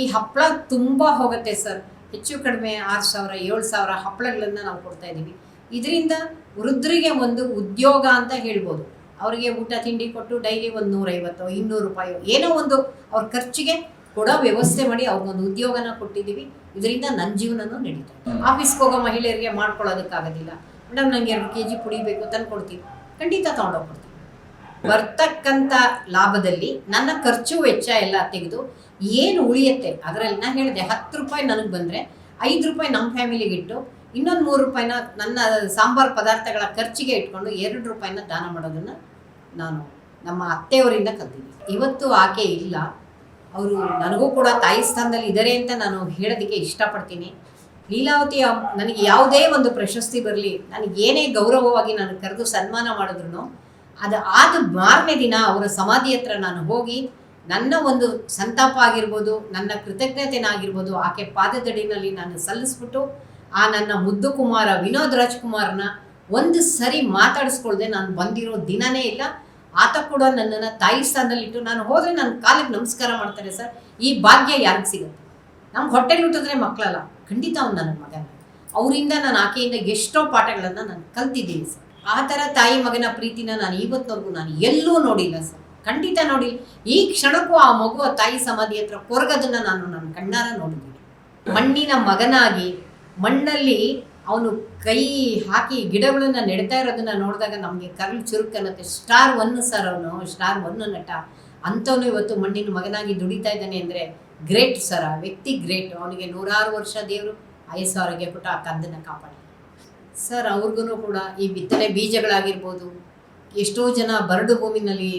ಈ ಹಪ್ಪಳ ತುಂಬ ಹೋಗುತ್ತೆ ಸರ್. ಹೆಚ್ಚು ಕಡಿಮೆ ಆರು ಸಾವಿರ ಏಳು ಸಾವಿರ ಹಪ್ಪಳಗಳನ್ನು ನಾವು ಕೊಡ್ತಾ ಇದ್ದೀವಿ. ಇದರಿಂದ ವೃದ್ಧರಿಗೆ ಒಂದು ಉದ್ಯೋಗ ಅಂತ ಹೇಳ್ಬೋದು. ಅವರಿಗೆ ಊಟ ತಿಂಡಿ ಕೊಟ್ಟು ಡೈಲಿ ಒಂದು ನೂರೈವತ್ತು ಇನ್ನೂರು ರೂಪಾಯಿ ಏನೋ ಒಂದು ಅವ್ರ ಖರ್ಚಿಗೆ ಕೊಡೋ ವ್ಯವಸ್ಥೆ ಮಾಡಿ ಅವ್ರಿಗೊಂದು ಉದ್ಯೋಗನ ಕೊಟ್ಟಿದ್ದೀವಿ. ಇದರಿಂದ ನನ್ನ ಜೀವನನೂ ನಡೀತಾ ಇದೆ. ಆಫೀಸ್ಗೆ ಹೋಗೋ ಮಹಿಳೆಯರಿಗೆ ಮಾಡ್ಕೊಳ್ಳೋದಕ್ಕಾಗೋದಿಲ್ಲ. ಮೇಡಮ್ ನನಗೆ ಎರಡು ಕೆ ಜಿ ಪುಡಿ ಬೇಕು ತಂದು ಕೊಡ್ತೀನಿ ಖಂಡಿತ ತೊಗೊಂಡೋಗ್ಕೊಡ್ತೀನಿ ಬರ್ತಕ್ಕಂಥ ಲಾಭದಲ್ಲಿ ನನ್ನ ಖರ್ಚು ವೆಚ್ಚ ಎಲ್ಲ ತೆಗೆದು ಏನು ಉಳಿಯುತ್ತೆ? ಅದರಲ್ಲಿ ನಾನು ಹೇಳಿದೆ, ಹತ್ತು ರೂಪಾಯಿ ನನಗೆ ಬಂದರೆ ಐದು ರೂಪಾಯಿ ನಮ್ಮ ಫ್ಯಾಮಿಲಿಗೆ ಇಟ್ಟು ಇನ್ನೊಂದು ಮೂರು ರೂಪಾಯಿನ ನನ್ನ ಸಾಂಬಾರು ಪದಾರ್ಥಗಳ ಖರ್ಚಿಗೆ ಇಟ್ಕೊಂಡು ಎರಡು ರೂಪಾಯಿನ ದಾನ ಮಾಡೋದನ್ನು ನಾನು ನಮ್ಮ ಅತ್ತೆಯವರಿಂದ ಕಲ್ತೀನಿ ಇವತ್ತು ಆಕೆ ಇಲ್ಲ. ಅವರು ನನಗೂ ಕೂಡ ತಾಯಿ ಸ್ಥಾನದಲ್ಲಿ ಇದ್ದಾರೆ ಅಂತ ನಾನು ಹೇಳೋದಕ್ಕೆ ಇಷ್ಟಪಡ್ತೀನಿ. ಲೀಲಾವತಿ ನನಗೆ ಯಾವುದೇ ಒಂದು ಪ್ರಶಸ್ತಿ ಬರಲಿ ನನಗೆ ಏನೇ ಗೌರವವಾಗಿ ನಾನು ಕರೆದು ಸನ್ಮಾನ ಮಾಡಿದ್ರು ಅದು ಆದ ಮಾರನೇ ದಿನ ಅವರ ಸಮಾಧಿ ಹತ್ರ ನಾನು ಹೋಗಿ ನನ್ನ ಒಂದು ಸಂತಾಪ ಆಗಿರ್ಬೋದು, ನನ್ನ ಕೃತಜ್ಞತೆನಾಗಿರ್ಬೋದು ಆಕೆ ಪಾದದಡಿನಲ್ಲಿ ನಾನು ಸಲ್ಲಿಸ್ಬಿಟ್ಟು ಆ ನನ್ನ ಮುದ್ದು ಕುಮಾರ ವಿನೋದ್ ರಾಜ್ಕುಮಾರ್ನ ಒಂದು ಸರಿ ಮಾತಾಡಿಸ್ಕೊಳ್ದೆ ನಾನು ಬಂದಿರೋ ದಿನನೇ ಇಲ್ಲ. ಆತ ಕೂಡ ನನ್ನನ್ನು ತಾಯಿ ಸ್ಥಾನದಲ್ಲಿಟ್ಟು ನಾನು ಹೋದರೆ ನನ್ನ ಕಾಲಿಗೆ ನಮಸ್ಕಾರ ಮಾಡ್ತಾರೆ ಸರ್. ಈ ಭಾಗ್ಯ ಯಾರಿಗೆ ಸಿಗುತ್ತೆ? ನಮ್ಮ ಹೊಟ್ಟೆಲಿ ಹುಟ್ಟಿದ್ರೆ ಮಕ್ಕಳಲ್ಲ ಖಂಡಿತ ಅವ್ನು ನನ್ನ ಮಗನ. ಅವರಿಂದ ನಾನು ಆಕೆಯಿಂದ ಎಷ್ಟೋ ಪಾಠಗಳನ್ನು ನಾನು ಕಲ್ತಿದ್ದೀನಿ ಸರ್. ಆ ಥರ ತಾಯಿ ಮಗನ ಪ್ರೀತಿನ ನಾನು ಇವತ್ತಿನವರೆಗೂ ನಾನು ಎಲ್ಲೂ ನೋಡಿಲ್ಲ ಸರ್. ಖಂಡಿತ ನೋಡಿ ಈ ಕ್ಷಣಕ್ಕೂ ಆ ಮಗು, ಆ ತಾಯಿ ಸಮಾಧಿ ಹತ್ರ ಕೊರಗದನ್ನ ನಾನು ನನ್ನ ಕಣ್ಣಾರ ನೋಡಿದ್ದೀನಿ. ಮಣ್ಣಿನ ಮಗನಾಗಿ ಮಣ್ಣಲ್ಲಿ ಅವನು ಕೈ ಹಾಕಿ ಗಿಡಗಳನ್ನ ನೆಡ್ತಾ ಇರೋದನ್ನ ನೋಡಿದಾಗ ನಮಗೆ ಕರಳು ಚುರುಕನ್ನತ್ತೆ ಸ್ಟಾರ್ ಒನ್ ಸರ್ ಅವನು, ಸ್ಟಾರ್ ಒನ್ ನಟ. ಅಂಥವನು ಇವತ್ತು ಮಣ್ಣಿನ ಮಗನಾಗಿ ದುಡಿತಾ ಇದ್ದಾನೆ ಅಂದರೆ ಗ್ರೇಟ್ ಸರ್. ವ್ಯಕ್ತಿ ಗ್ರೇಟ್. ಅವನಿಗೆ ನೂರಾರು ವರ್ಷ ದೇವರು. ಆಯಸ್ಸು, ಆರೋಗ್ಯ ಕೊಟ್ಟು ಆ ಕಂದನ್ನು ಕಾಪಾಡಿ. ಸರ್ ಅವ್ರಿಗೂ ಕೂಡ ಈ ಬಿತ್ತನೆ ಬೀಜಗಳಾಗಿರ್ಬೋದು, ಎಷ್ಟೋ ಜನ ಬರಡು ಭೂಮಿನಲ್ಲಿ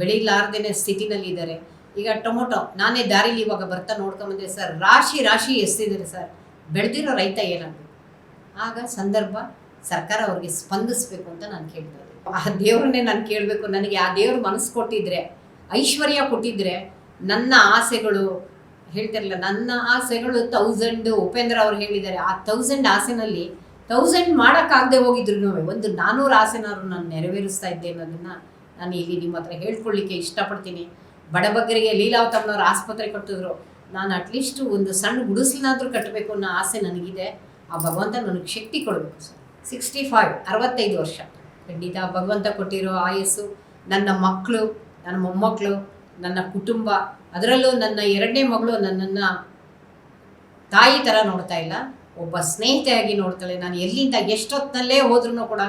ಬೆಳೆಯಲಾರ್ದೇನೆ ಸ್ಥಿತಿನಲ್ಲಿ ಇದ್ದಾರೆ ಈಗ ಟೊಮೊಟೊ, ನಾನೇ ದಾರಿಲಿ ಇವಾಗ ಬರ್ತಾ ನೋಡ್ಕೊಂಬಂದೆ ಸರ್, ರಾಶಿ ರಾಶಿ ಎಸ್ತಿದ್ದಾರೆ ಸರ್. ಬೆಳೆದಿರೋ ರೈತ ಏನಾಗಬೇಕು ಆಗ ಸಂದರ್ಭ ಸರ್ಕಾರ ಅವ್ರಿಗೆ ಸ್ಪಂದಿಸ್ಬೇಕು ಅಂತ ನಾನು ಕೇಳ್ತಾ ಆ ದೇವ್ರನ್ನೇ ನಾನು ಕೇಳಬೇಕು. ನನಗೆ ಆ ದೇವ್ರ ಮನಸ್ಸು ಕೊಟ್ಟಿದ್ರೆ, ಐಶ್ವರ್ಯ ಕೊಟ್ಟಿದ್ರೆ ನನ್ನ ಆಸೆಗಳು ಹೇಳ್ತಿರಲಿಲ್ಲ ನನ್ನ ಆಸೆಗಳು ತೌಸಂಡ್ ಉಪೇಂದ್ರ ಅವ್ರು ಹೇಳಿದ್ದಾರೆ. ಆ ತೌಸಂಡ್ ಆಸೆನಲ್ಲಿ ತೌಸಂಡ್ ಮಾಡೋಕ್ಕಾಗದೆ ಹೋಗಿದ್ರು ಒಂದು ನಾನ್ನೂರು ಆಸೆನಾದ್ರು ನಾನು ನೆರವೇರಿಸ್ತಾ ಇದ್ದೆ ಅನ್ನೋದನ್ನ ನಾನು ಇಲ್ಲಿ ನಿಮ್ಮ ಹತ್ರ ಹೇಳ್ಕೊಳ್ಳಿಕ್ಕೆ ಇಷ್ಟಪಡ್ತೀನಿ. ಬಡಬಗ್ಗರಿಗೆ ಲೀಲಾವತಮ್ಮನವ್ರು ಆಸ್ಪತ್ರೆ ಕಟ್ಟಿದ್ರು. ನಾನು ಅಟ್ಲೀಸ್ಟ್ ಒಂದು ಸಣ್ಣ ಗುಡಿಸಲನ್ನಾದ್ರೂ ಕಟ್ಟಬೇಕು ಅನ್ನೋ ಆಸೆ ನನಗಿದೆ. ಆ ಭಗವಂತ ನನಗೆ ಶಕ್ತಿ ಕೊಡಬೇಕು ಸರ್. ಸಿಕ್ಸ್ಟಿ ಫೈವ್ ಅರವತ್ತೈದು ವರ್ಷ. ಖಂಡಿತ ಭಗವಂತ ಕೊಟ್ಟಿರೋ ಆಯಸ್ಸು, ನನ್ನ ಮಕ್ಕಳು ನನ್ನ ಮೊಮ್ಮಕ್ಕಳು ನನ್ನ ಕುಟುಂಬ, ಅದರಲ್ಲೂ ನನ್ನ ಎರಡನೇ ಮಗಳು ನನ್ನನ್ನು ತಾಯಿ ಥರ ನೋಡ್ತಾ ಇಲ್ಲ. ಒಬ್ಬ ಸ್ನೇಹಿತೆಯಾಗಿ ನೋಡ್ತಾಳೆ. ನಾನು ಎಲ್ಲಿಂದ ಎಷ್ಟೊತ್ತಿನಲ್ಲೇ ಹೋದ್ರೂ ಕೂಡ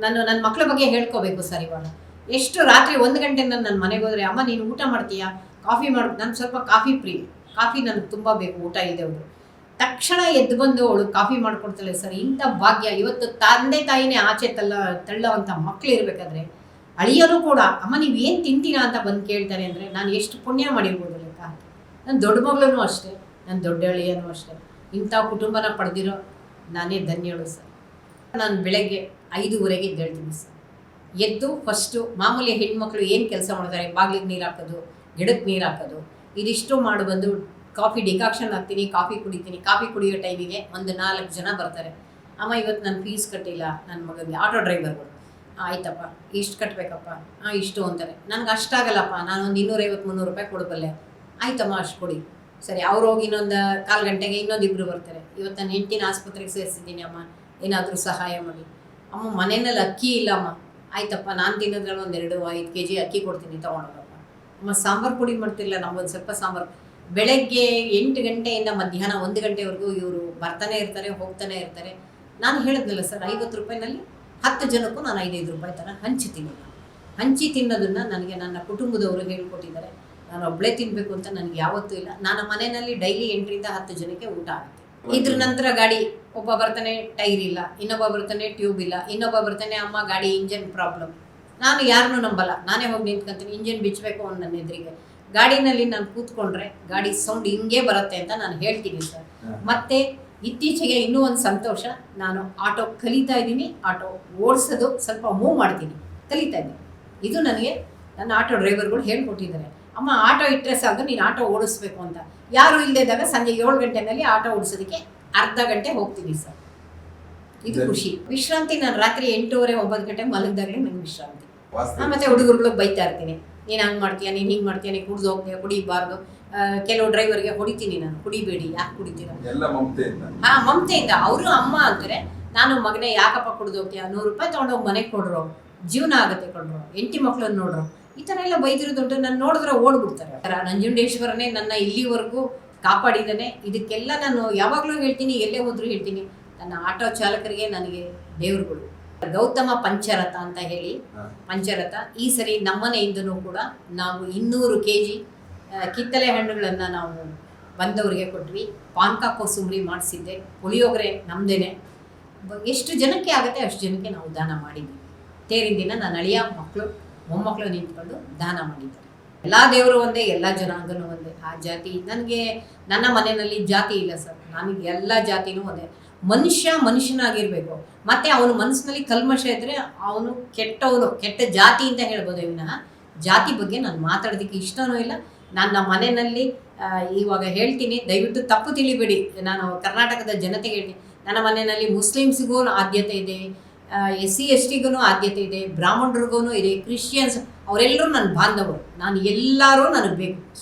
ನಾನು ನನ್ನ ಮಕ್ಕಳ ಬಗ್ಗೆ ಹೇಳ್ಕೋಬೇಕು ಸರ್ ಇವಾಗ. ಎಷ್ಟು ರಾತ್ರಿ ಒಂದು ಗಂಟೆ ನಾನು ನನ್ನ ಮನೆಗೆ ಹೋದರೆ, ಅಮ್ಮ, ನೀನು ಊಟ ಮಾಡ್ತೀಯಾ? ಕಾಫಿ ಮಾಡು. ನಾನು ಸ್ವಲ್ಪ ಕಾಫಿ ಪ್ರೀ. ಕಾಫಿ ನನಗೆ ತುಂಬ ಬೇಕು. ಊಟ ಇದೆ ಅವಳು ತಕ್ಷಣ ಎದ್ದು ಬಂದು ಅವಳು ಕಾಫಿ ಮಾಡ್ಕೊಡ್ತಾಳೆ ಸರ್, ಇಂಥ ಭಾಗ್ಯ. ಇವತ್ತು ತಂದೆ ತಾಯಿನೇ ಆಚೆ ತಳ್ಳ ತಳ್ಳೋವಂಥ ಮಕ್ಳು ಇರಬೇಕಾದ್ರೆ ಅಳಿಯರು ಕೂಡ, ಅಮ್ಮ, ನೀವು ಏನು ತಿಂತೀರಾ ಅಂತ ಬಂದು ಕೇಳ್ತಾರೆ ಅಂದರೆ, ನಾನು ಎಷ್ಟು ಪುಣ್ಯ ಮಾಡಿರ್ಬೋದು ಲೆಕ್ಕ? ನನ್ನ ದೊಡ್ಡ ಮಗಳೂ ಅಷ್ಟೇ. ನನ್ನ ದೊಡ್ಡ ಅಳಿಯನೂ ಅಷ್ಟೇ. ಇಂಥ ಕುಟುಂಬನ ಪಡೆದಿರೋ ನಾನೇ ಧನ್ಯಳು ಸರ್. ನಾನು ಬೆಳಗ್ಗೆ ಐದೂವರೆಗೆ ಎದ್ದೇಳ್ತೀನಿ ಸರ್. ಎದ್ದು ಫಸ್ಟು ಮಾಮೂಲಿ ಹೆಣ್ಮಕ್ಳು ಏನು ಕೆಲಸ ಮಾಡ್ತಾರೆ? ಬಾಗಿಲಿಗೆ ನೀರು ಹಾಕೋದು ಗಿಡಕ್ಕೆ ನೀರು ಹಾಕೋದು, ಇದಿಷ್ಟು ಮಾಡಿ ಬಂದು ಕಾಫಿ ಡಿಕಾಕ್ಷನ್ ಹಾಕ್ತೀನಿ, ಕಾಫಿ ಕುಡಿತೀನಿ. ಕಾಫಿ ಕುಡಿಯೋ ಟೈಮಿಗೆ ಒಂದು ನಾಲ್ಕು ಜನ ಬರ್ತಾರೆ. ಅಮ್ಮ ಇವತ್ತು ನಾನು ಫೀಸ್ ಕಟ್ಟಿಲ್ಲ ನನ್ನ ಮಗನಿಗೆ ಆಟೋ ಡ್ರೈವರ್ಗಳು ಆಯ್ತಪ್ಪ, ಇಷ್ಟು ಕಟ್ಟಬೇಕಪ್ಪ ಹಾಂ ಇಷ್ಟು ಅಂತಾರೆ. ನನಗೆ ಅಷ್ಟಾಗಲ್ಲಪ್ಪ. ನಾನು ಒಂದು ಇನ್ನೂರೈವತ್ತು ಮುನ್ನೂರು ರೂಪಾಯಿ ಕೊಡಬಲ್ಲೆ ಆಯ್ತಮ್ಮ, ಅಷ್ಟು ಕೊಡಿ. ಸರಿ, ಅವ್ರು ಹೋಗಿ ಇನ್ನೊಂದು ಕಾಲು ಗಂಟೆಗೆ ಇನ್ನೊಂದು ಇಬ್ಬರು ಬರ್ತಾರೆ. ಇವತ್ತು ನಾನು ಹೆಂಡ್ತಿನ ಆಸ್ಪತ್ರೆಗೆ ಸೇರಿಸಿದ್ದೀನಿ ಅಮ್ಮ, ಏನಾದರೂ ಸಹಾಯ ಮಾಡಿ. ಅಮ್ಮ, ಮನೆಯಲ್ಲಿ ಅಕ್ಕಿ ಇಲ್ಲ ಅಮ್ಮ ಆಯ್ತಪ್ಪ, ನಾನು ತಿನ್ನೋದ್ರಲ್ಲಿ ಒಂದೆರಡು ಐದು ಕೆ ಜಿ ಅಕ್ಕಿ ಕೊಡ್ತೀನಿ, ತೊಗೊಂಡೋಗಪ್ಪ. ಅಮ್ಮ, ಸಾಂಬಾರು ಪುಡಿ ಮಾಡ್ತಿರಲಿಲ್ಲ, ನಾವು ಒಂದು ಸ್ವಲ್ಪ ಸಾಂಬಾರು. ಬೆಳಗ್ಗೆ ಎಂಟು ಗಂಟೆಯಿಂದ ಮಧ್ಯಾಹ್ನ ಒಂದು ಗಂಟೆವರೆಗೂ ಇವರು ಬರ್ತಾನೆ ಇರ್ತಾರೆ, ಹೋಗ್ತಾನೆ ಇರ್ತಾರೆ. ನಾನು ಹೇಳಿದ್ನಲ್ಲ ಸರ್, ಐವತ್ತು ರೂಪಾಯಿನಲ್ಲಿ ಹತ್ತು ಜನಕ್ಕೂ ನಾನು ಐದೈದು ರೂಪಾಯಿ ಥರ ಹಂಚಿ ತಿನ್ನೋದು. ಹಂಚಿ ತಿನ್ನೋದನ್ನು ನನಗೆ ನನ್ನ ಕುಟುಂಬದವರು ಹೇಳ್ಕೊಟ್ಟಿದ್ದಾರೆ. ನಾನು ಒಬ್ಬಳೇ ತಿನ್ಬೇಕು ಅಂತ ನನಗೆ ಯಾವತ್ತೂ ಇಲ್ಲ. ನಾನು ಮನೆಯಲ್ಲಿ ಡೈಲಿ ಎಂಟರಿಂದ ಹತ್ತು ಜನಕ್ಕೆ ಊಟ ಆಗುತ್ತೆ. ಇದ್ರ ನಂತರ ಗಾಡಿ ಒಬ್ಬ ಬರ್ತಾನೆ ಟೈರ್ ಇಲ್ಲ ಇನ್ನೊಬ್ಬ ಬರ್ತಾನೆ ಟ್ಯೂಬ್ ಇಲ್ಲ ಇನ್ನೊಬ್ಬ ಬರ್ತಾನೆ ಅಮ್ಮ ಗಾಡಿ ಇಂಜನ್ ಪ್ರಾಬ್ಲಮ್ ನಾನು ಯಾರನ್ನು ನಂಬಲ್ಲ. ನಾನೇ ಹೋಗಿ ನಿಂತ್ಕೊಂತೀನಿ ಇಂಜನ್ ಬಿಚ್ಚಬೇಕು ಅವ್ನು ನನ್ನ ಎದುರಿಗೆ. ಗಾಡಿನಲ್ಲಿ ನಾನು ಕೂತ್ಕೊಂಡ್ರೆ ಗಾಡಿ ಸೌಂಡ್ ಹಿಂಗೆ ಬರುತ್ತೆ ಅಂತ ನಾನು ಹೇಳ್ತೀನಿ ಸರ್. ಮತ್ತೆ ಇತ್ತೀಚೆಗೆ ಇನ್ನೂ ಒಂದು ಸಂತೋಷ ನಾನು ಆಟೋ ಕಲಿತಾ ಇದ್ದೀನಿ ಆಟೋ ಓಡಿಸೋದು ಸ್ವಲ್ಪ ಮೂವ್ ಮಾಡ್ತೀನಿ. ಕಲಿತಾ ಇದ್ದೀನಿ. ಇದು ನನಗೆ ನನ್ನ ಆಟೋ ಡ್ರೈವರ್ಗಳು ಹೇಳ್ಕೊಟ್ಟಿದ್ದಾರೆ. ಅಮ್ಮ ಆಟೋ ಇಟ್ಟರೆ ಸಾಲದು ನೀನು ಆಟೋ ಓಡಿಸ್ಬೇಕು ಅಂತ. ಯಾರು ಇಲ್ಲದಾಗ ಸಂಜೆ ಏಳು ಗಂಟೆನಲ್ಲಿ ಆಟೋ ಓಡಿಸೋದಕ್ಕೆ ಅರ್ಧ ಗಂಟೆ ಹೋಗ್ತೀನಿ ಸರ್. ಇದು. ಖುಷಿ. ವಿಶ್ರಾಂತಿ ನಾನು ರಾತ್ರಿ ಎಂಟೂವರೆ ಒಂಬತ್ತು ಗಂಟೆ ಮಲಗಿದಾಗಲೇ ನನಗೆ ವಿಶ್ರಾಂತಿ. ನಾನು ಮತ್ತೆ ಹುಡುಗರುಗಳಿಗೆ ಬೈತಾ ಇರ್ತೀನಿ. ನೀನು ಹಂಗೆ ಮಾಡ್ತೀಯ ನೀನು ಹಿಂಗೆ ಮಾಡ್ತೀಯ ನೀನು ಕುಡ್ದು ಹೋಗ್ತೀಯ ಕುಡಿಬಾರ್ದು. ಕೆಲವು ಡ್ರೈವರ್ಗೆ ಹೊಡಿತೀನಿ ನಾನು. ಕುಡಿಬೇಡಿ ಯಾಕೆ ಕುಡಿತೀರ? ಹಾ ಮಮತೆಯಿಂದ. ಅವರು ಅಮ್ಮ ಅಂತಾರೆ ನಾನು ಮಗನೇ ಯಾಕಪ್ಪ ಕುಡ್ದು ಹೋಗ್ತೀಯ? ನೂರು ರೂಪಾಯಿ ತೊಗೊಂಡೋಗಿ ಮನೆಗೆ ಕೊಡ್ರು. ಜೀವನ ಆಗುತ್ತೆ ಕೊಡ್ರು. ಎಂಟಿ ಮಕ್ಳನ್ನ ನೋಡ್ರು. ಈ ಥರ ಎಲ್ಲ ಬೈದಿರೋದುಂಟು ನಾನು ನೋಡಿದ್ರೆ ಓಡ್ಬಿಡ್ತಾರೆ. ಆ ನಂಜುಂಡೇಶ್ವರನೇ ನನ್ನ ಇಲ್ಲಿವರೆಗೂ ಕಾಪಾಡಿದ್ದಾನೆ. ಇದಕ್ಕೆಲ್ಲ ನಾನು ಯಾವಾಗಲೂ ಹೇಳ್ತೀನಿ ಎಲ್ಲೇ ಹೋದರೂ ಹೇಳ್ತೀನಿ. ನನ್ನ ಆಟೋ ಚಾಲಕರಿಗೆ ನನಗೆ ದೇವರುಗಳು. ಗೌತಮ ಪಂಚರಥ ಅಂತ ಹೇಳಿ. ಪಂಚರಥ. ಈ ಸರಿ ನಮ್ಮನೆಯಿಂದನೂ ಕೂಡ ನಾವು ಇನ್ನೂರು ಕೆ ಜಿ ಕಿತ್ತಲೆ ಹಣ್ಣುಗಳನ್ನು ನಾವು ಬಂದವರಿಗೆ ಕೊಟ್ವಿ. ಪಾನ್ಕ ಕೋಸುಂಬರಿ ಮಾಡಿಸಿದ್ದೆ. ಪುಳಿಯೋಗರೆ ನಮ್ಮದೇನೆ ಎಷ್ಟು ಜನಕ್ಕೆ ಆಗುತ್ತೆ ಅಷ್ಟು ಜನಕ್ಕೆ ನಾವು ದಾನ ಮಾಡಿದ್ವಿ. ತೇರಿನ ದಿನ ನನ್ನ ಅಳಿಯ ಮಕ್ಕಳು ಮೊಮ್ಮಕ್ಕಳು ನಿಂತ್ಕೊಂಡು ದಾನ ಮಾಡಿದ್ದಾರೆ. ಎಲ್ಲ ದೇವರು ಒಂದೇ, ಎಲ್ಲ ಜನಾಂಗನೂ ಒಂದೇ. ಆ ಜಾತಿ ನನಗೆ, ನನ್ನ ಮನೆಯಲ್ಲಿ ಜಾತಿ ಇಲ್ಲ ಸರ್. ನನಗೆ ಎಲ್ಲ ಜಾತಿನೂ ಒಂದೇ. ಮನುಷ್ಯ ಮನುಷ್ಯನಾಗಿರ್ಬೇಕು. ಮತ್ತೆ ಅವನ ಮನಸ್ಸಿನಲ್ಲಿ ಕಲ್ಮಶ ಇದ್ರೆ ಅವನು ಕೆಟ್ಟವನು, ಕೆಟ್ಟ ಜಾತಿ ಅಂತ ಹೇಳ್ಬೋದು ವಿನಃ ಜಾತಿ ಬಗ್ಗೆ ನಾನು ಮಾತಾಡೋದಕ್ಕೆ ಇಷ್ಟನೂ ಇಲ್ಲ. ನನ್ನ ಮನೆಯಲ್ಲಿ ಇವಾಗ ಹೇಳ್ತೀನಿ, ದಯವಿಟ್ಟು ತಪ್ಪು ತಿಳಿಬೇಡಿ. ನಾನು ಕರ್ನಾಟಕದ ಜನತೆಗೆ ಹೇಳ್ತೀನಿ. ನನ್ನ ಮನೆಯಲ್ಲಿ ಮುಸ್ಲಿಮ್ಸ್ಗೂ ಆದ್ಯತೆ ಇದೆ. ಎಸ್ ಸಿ ಎಸ್ ಟಿಗೂ ಆದ್ಯತೆ ಇದೆ ಬ್ರಾಹ್ಮಣರಿಗೂ ಇದೆ, ಕ್ರಿಶ್ಚಿಯನ್ಸ್, ಅವರೆಲ್ಲರೂ ನನ್ನ ಬಾಂಧವರು. ನಾನು ಎಲ್ಲರೂ ನನಗೆ ಬೇಕು.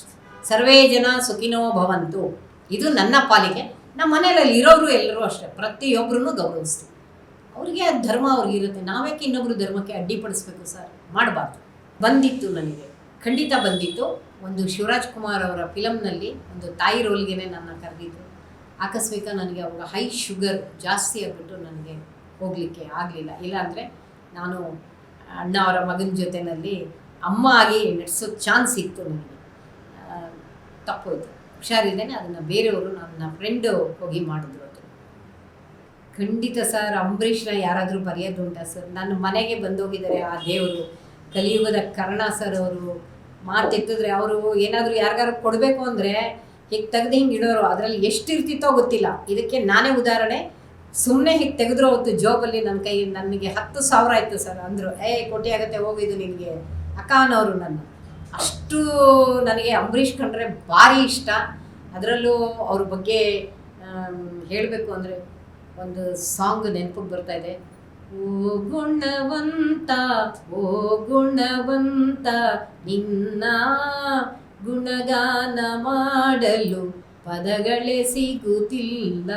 ಸರ್ವೇ ಜನ ಸುಖಿನೋ ಭವಂತು. ಇದು ನನ್ನ ಪಾಲಿಗೆ. ನಮ್ಮ ಮನೆಯಲ್ಲಿ ಇರೋರು ಎಲ್ಲರೂ ಅಷ್ಟೇ. ಪ್ರತಿಯೊಬ್ಬರೂ ಗೌರವಿಸ್ತೀವಿ. ಅವ್ರಿಗೆ ಧರ್ಮ ಅವ್ರಿಗೆ ಇರುತ್ತೆ. ನಾವ್ಯಾಕೆ ಇನ್ನೊಬ್ರು ಧರ್ಮಕ್ಕೆ ಅಡ್ಡಿಪಡಿಸ್ಬೇಕು ಸರ್? ಮಾಡಬಾರ್ದು. ಬಂದಿತ್ತು ನನಗೆ. ಖಂಡಿತ ಬಂದಿತ್ತು. ಒಂದು ಶಿವರಾಜ್ ಕುಮಾರ್ ಅವರ ಫಿಲಮ್ನಲ್ಲಿ ಒಂದು ತಾಯಿ ರೋಲ್ಗೆನೆ ನನ್ನ ಕರೆದಿದ್ದು ಆಕಸ್ಮಿಕ ನನಗೆ ಅವಾಗ ಹೈ ಶುಗರ್ ಜಾಸ್ತಿ ಆಗಿಬಿಟ್ಟು ನನಗೆ ಹೋಗಲಿಕ್ಕೆ ಆಗಲಿಲ್ಲ. ಇಲ್ಲಾಂದರೆ ನಾನು ಅಣ್ಣ ಅವರ ಮಗನ ಜೊತೆಯಲ್ಲಿ ಅಮ್ಮ ಆಗಿ ನಡೆಸೋ ಚಾನ್ಸ್ ಇತ್ತು ನನಗೆ. ತಪ್ಪೋಯ್ತು. ಹುಷಾರಿದ್ದೇನೆ ಅದನ್ನು ಬೇರೆಯವರು ನನ್ನ ಫ್ರೆಂಡು ಹೋಗಿ ಮಾಡಿದ್ರು ಅದು. ಖಂಡಿತ ಸರ್ ಅಂಬರೀಷ್ನ ಯಾರಾದರೂ ಬರೆಯೋದುಂಟಾ ಸರ್ ನನ್ನ ಮನೆಗೆ ಬಂದೋಗಿದ್ದಾರೆ ಆ ದೇವರು. ಕಲಿಯುಗದ ಕರ್ಣ ಸರ್ ಅವರು. ಮಾತೆತ್ತಿದ್ರೆ ಅವರು ಏನಾದರೂ ಯಾರಿಗಾರು ಕೊಡಬೇಕು ಅಂದರೆ, ಹೀಗೆ ತೆಗ್ದು ಹಿಂಗೆ ಇಡೋರು, ಅದರಲ್ಲಿ ಎಷ್ಟು ಇರ್ತಿತ್ತೋ ಗೊತ್ತಿಲ್ಲ. ಇದಕ್ಕೆ ನಾನೇ ಉದಾಹರಣೆ. ಸುಮ್ಮನೆ ಹೀಗೆ ತೆಗೆದ್ರು ಅವತ್ತು ಜೋಬಲ್ಲಿ ನನ್ನ ಕೈ, ನನಗೆ ಹತ್ತು ಸಾವಿರ ಆಯಿತು ಸರ್. ಅಂದರು, ಏ, ಕೋಟಿ ಆಗುತ್ತೆ, ಹೋಗಿದ್ದು ನಿನಗೆ. ಅಕ್ಕ ಅನ್ನೋರು ನನ್ನ. ಅಷ್ಟು ನನಗೆ ಅಂಬರೀಷ್ ಕಂಡ್ರೆ ಭಾರಿ ಇಷ್ಟ. ಅದರಲ್ಲೂ ಅವ್ರ ಬಗ್ಗೆ ಹೇಳಬೇಕು ಅಂದರೆ ಒಂದು ಸಾಂಗ್ ನೆನಪಿಗೆ ಬರ್ತಾ ಇದೆ. ಓ ಗುಣವಂತ ಓ ಗುಣವಂತ, ನಿನ್ನ ಗುಣಗಾನ ಮಾಡಲು ಪದಗಳೇ ಸಿಗುತ್ತಿಲ್ಲ.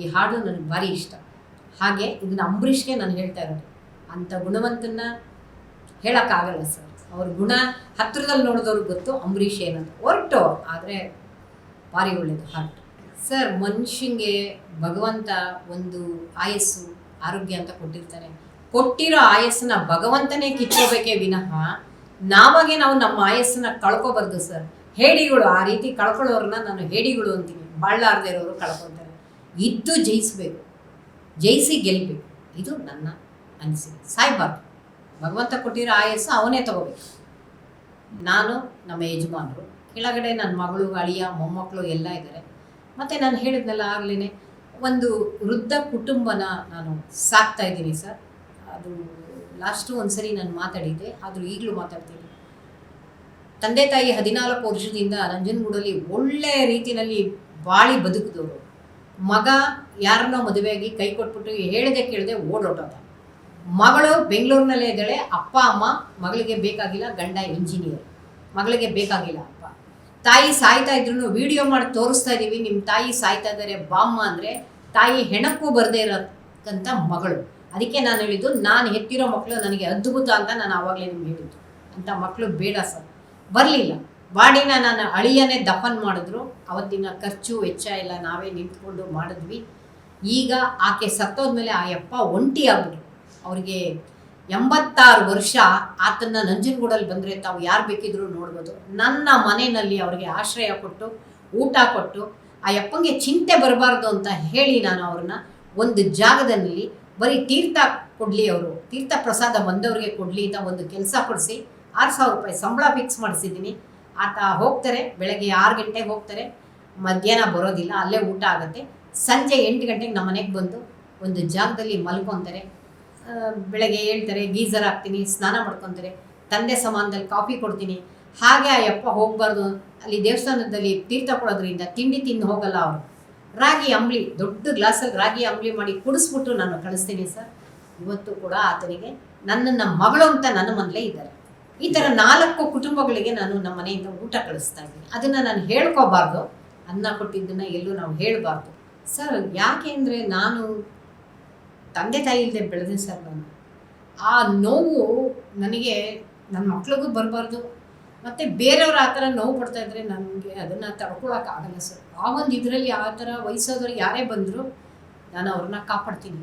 ಈ ಹಾಡು ನನಗೆ ಭಾರಿ ಇಷ್ಟ. ಹಾಗೆ ಇದನ್ನು ಅಂಬರೀಷ್ಗೆ ನಾನು ಹೇಳ್ತಾ ಇರೋದು. ಅಂಥ ಗುಣವಂತನ ಹೇಳೋಕ್ಕಾಗಲ್ಲ ಸರ್. ಅವ್ರ ಗುಣ ಹತ್ತಿರದಲ್ಲಿ ನೋಡಿದವ್ರಿಗೆ ಗೊತ್ತು ಅಂಬರೀಷ್ ಏನಂತ. ಹೊರಟು ಆದರೆ ಭಾರಿ ಒಳ್ಳೆಯದು ಹಾರ್ಟ್ ಸರ್, ಮನುಷ್ಯಂಗೆ ಭಗವಂತ ಒಂದು ಆಯಸ್ಸು, ಆರೋಗ್ಯ ಅಂತ ಕೊಟ್ಟಿರ್ತಾನೆ ಕೊಟ್ಟಿರೋ ಆಯಸ್ಸನ್ನ ಭಗವಂತನೇ ಕಿತ್ಕೋಬೇಕೇ ವಿನಃ ನಾವಾಗೆ ನಾವು ನಮ್ಮ ಆಯಸ್ಸನ್ನ ಕಳ್ಕೊಬಾರ್ದು ಸರ್. ಹೇಡಿಗಳು, ಆ ರೀತಿ ಕಳ್ಕೊಳ್ಳೋರನ್ನ ನಾನು ಹೇಡಿಗಳು ಅಂತೀನಿ. ಬಾಳಾರ್ದೇ ಇರೋರು ಕಳ್ಕೊತಾರೆ ಇದ್ದು ಜಯಿಸಬೇಕು, ಜಯಿಸಿ ಗೆಲ್ಲಬೇಕು ಇದು ನನ್ನ ಅನಿಸಿಕೆ. ಸಾಯ್ಬಾರ್ದು. ಭಗವಂತ ಕೊಟ್ಟಿರೋ ಆಯಸ್ಸು ಅವನೇ ತಗೋಬೇಕು. ನಾನು ನಮ್ಮ ಯಜಮಾನರು, ಕೆಳಗಡೆ ನನ್ನ ಮಗಳು, ಅಳಿಯ ಮೊಮ್ಮಕ್ಕಳು ಎಲ್ಲ ಇದ್ದಾರೆ. ಮತ್ತು ನಾನು ಹೇಳಿದ್ನಲ್ಲ ಆಗಲೇ ಒಂದು ವೃದ್ಧ ಕುಟುಂಬನ ನಾನು ಸಾಕ್ತಾ ಇದ್ದೀನಿ ಸರ್. ಅದು ಲಾಸ್ಟು ಒಂದು ಸರಿ ನಾನು ಮಾತಾಡಿದ್ದೆ, ಆದರೂ ಈಗಲೂ ಮಾತಾಡ್ತೀನಿ. ತಂದೆ ತಾಯಿ ಹದಿನಾಲ್ಕು ವರ್ಷದಿಂದ ನಂಜನಗೂಡಲ್ಲಿ ಒಳ್ಳೆಯ ರೀತಿಯಲ್ಲಿ ಬಾಳಿ ಬದುಕಿದವರು. ಮಗ ಯಾರನ್ನೋ ಮದುವೆಯಾಗಿ ಕೈ ಕೊಟ್ಬಿಟ್ಟು ಹೇಳದೆ ಕೇಳದೆ ಓಡೋಟೋದ ಮಗಳು ಬೆಂಗಳೂರಿನಲ್ಲೇ ಇದ್ದಾಳೆ, ಅಪ್ಪ, ಅಮ್ಮ, ಮಗಳಿಗೆ ಬೇಕಾಗಿಲ್ಲ, ಗಂಡ ಇಂಜಿನಿಯರ್ ಮಗಳಿಗೆ ಬೇಕಾಗಿಲ್ಲ ಅಪ್ಪ. ತಾಯಿ ಸಾಯ್ತಾ ಇದ್ರು ವಿಡಿಯೋ ಮಾಡಿ ತೋರಿಸ್ತಾ ಇದ್ದೀವಿ ನಿಮ್ಮ ತಾಯಿ ಸಾಯ್ತಾ ಇದ್ದಾರೆ ಬಾಮ್ಮ ಅಂದರೆ ತಾಯಿ ಹೆಣಕ್ಕೂ ಬರದೇ ಇರತಕ್ಕಂಥ ಮಗಳು. ಅದಕ್ಕೆ ನಾನು ಹೇಳಿದ್ದು, ನಾನು ಹೆತ್ತಿರೋ ಮಕ್ಕಳು ನನಗೆ ಅದ್ಭುತ ಅಂತ ನಾನು ಆವಾಗಲೇ ನಿಮ್ಗೆ ಹೇಳಿದ್ದು. ಅಂಥ ಮಕ್ಕಳು ಬೇಡ ಸರ್. ಬರಲಿಲ್ಲ. ಬಾಡಿನ ನಾನು ಅಳಿಯನೇ ದಫನ್ ಮಾಡಿದ್ರು. ಅವತ್ತಿನ ಖರ್ಚು ವೆಚ್ಚ ಎಲ್ಲ ನಾವೇ ನಿಂತ್ಕೊಂಡು ಮಾಡಿದ್ವಿ. ಈಗ ಆಕೆ ಸತ್ತೋದ್ಮೇಲೆ ಆ ಯಪ್ಪ ಒಂಟಿ ಆಗ್ಬಿಟ್ರು. ಅವ್ರಿಗೆ ಎಂಬತ್ತಾರು ವರ್ಷ ಆತನ ನಂಜನಗೂಡಲ್ಲಿ ಬಂದರೆ ತಾವು ಯಾರು ಬೇಕಿದ್ರೂ ನೋಡ್ಬೋದು. ನನ್ನ ಮನೆಯಲ್ಲಿ ಅವ್ರಿಗೆ ಆಶ್ರಯ ಕೊಟ್ಟು, ಊಟ ಕೊಟ್ಟು, ಆ ಯಪ್ಪಂಗೆ ಚಿಂತೆ ಬರಬಾರ್ದು ಅಂತ ಹೇಳಿ ನಾನು ಅವ್ರನ್ನ ಒಂದು ಜಾಗದಲ್ಲಿ ಬರೀ ತೀರ್ಥ ಕೊಡಲಿ ಅವರು, ತೀರ್ಥ ಪ್ರಸಾದ ಬಂದವರಿಗೆ ಕೊಡಲಿ ಅಂತ ಒಂದು ಕೆಲಸ ಕೊಡಿಸಿ ಆರು ಸಾವಿರ ರೂಪಾಯಿ ಸಂಬಳ ಫಿಕ್ಸ್ ಮಾಡಿಸಿದ್ದೀನಿ. ಆತ ಹೋಗ್ತಾರೆ, ಬೆಳಗ್ಗೆ ಆರು ಗಂಟೆಗೆ ಹೋಗ್ತಾರೆ. ಮಧ್ಯಾಹ್ನ ಬರೋದಿಲ್ಲ, ಅಲ್ಲೇ ಊಟ ಆಗುತ್ತೆ. ಸಂಜೆ ಎಂಟು ಗಂಟೆಗೆ ನಮ್ಮ ಮನೆಗೆ ಬಂದು ಒಂದು ಜಾಗದಲ್ಲಿ ಮಲ್ಕೊತಾರೆ. ಬೆಳಗ್ಗೆ ಹೇಳ್ತಾರೆ ಗೀಝರ್ ಹಾಕ್ತೀನಿ, ಸ್ನಾನ ಮಾಡ್ಕೊತಾರೆ. ತಂದೆ ಸಮಾನದಲ್ಲಿ ಕಾಫಿ ಕೊಡ್ತೀನಿ. ಹಾಗೆ ಆ ಯಪ್ಪ ಹೋಗಬಾರ್ದು. ಅಲ್ಲಿ ದೇವಸ್ಥಾನದಲ್ಲಿ ತೀರ್ಥ ಕೊಡೋದ್ರಿಂದ ತಿಂಡಿ ತಿಂದು ಹೋಗಲ್ಲ ಅವರು. ರಾಗಿ ಅಂಬ್ಲಿ, ದೊಡ್ಡ ಗ್ಲಾಸಲ್ಲಿ ರಾಗಿ ಅಂಬ್ಲಿ ಮಾಡಿ ಕುಡಿಸ್ಬಿಟ್ಟು ನಾನು, ಕಳಿಸ್ತೀನಿ ಸರ್. ಇವತ್ತು ಕೂಡ ಆತನಿಗೆ ನನ್ನನ್ನು ಮಗಳು ಅಂತ ನನ್ನ ಮನೇಲೇ ಇದ್ದಾರೆ. ಈ ಥರ ನಾಲ್ಕು ಕುಟುಂಬಗಳಿಗೆ ನಾನು ನಮ್ಮ ಮನೆಯಿಂದ ಊಟ ಕಳಿಸ್ತಾ ಇದ್ದೀನಿ. ಅದನ್ನು ನಾನು ಹೇಳ್ಕೋಬಾರ್ದು. ಅನ್ನ ಕೊಟ್ಟಿದ್ದನ್ನು ಎಲ್ಲೂ ನಾವು ಹೇಳಬಾರ್ದು. ಸರ್ ಯಾಕೆ ಅಂದರೆ ನಾನು ತಂದೆ ತಾಯಿ ಇಲ್ಲದೆ ಬೆಳೆದೆ ಸರ್ ನಾನು. ಆ ನೋವು ನನಗೆ ನನ್ನ ಮಕ್ಳಿಗೂ ಬರಬಾರ್ದು. ಮತ್ತು ಬೇರೆಯವ್ರು ಆ ಥರ ನೋವು ಕೊಡ್ತಾ ಇದ್ರೆ ನನಗೆ ಅದನ್ನು ತಡ್ಕೊಳಕ್ಕಾಗಲ್ಲ ಸರ್ ಆ ಒಂದು ಇದರಲ್ಲಿ ಆ ಥರ ವಯಸ್ಸಾದವ್ರು ಯಾರೇ ಬಂದರೂ ನಾನು ಅವ್ರನ್ನ ಕಾಪಾಡ್ತೀನಿ.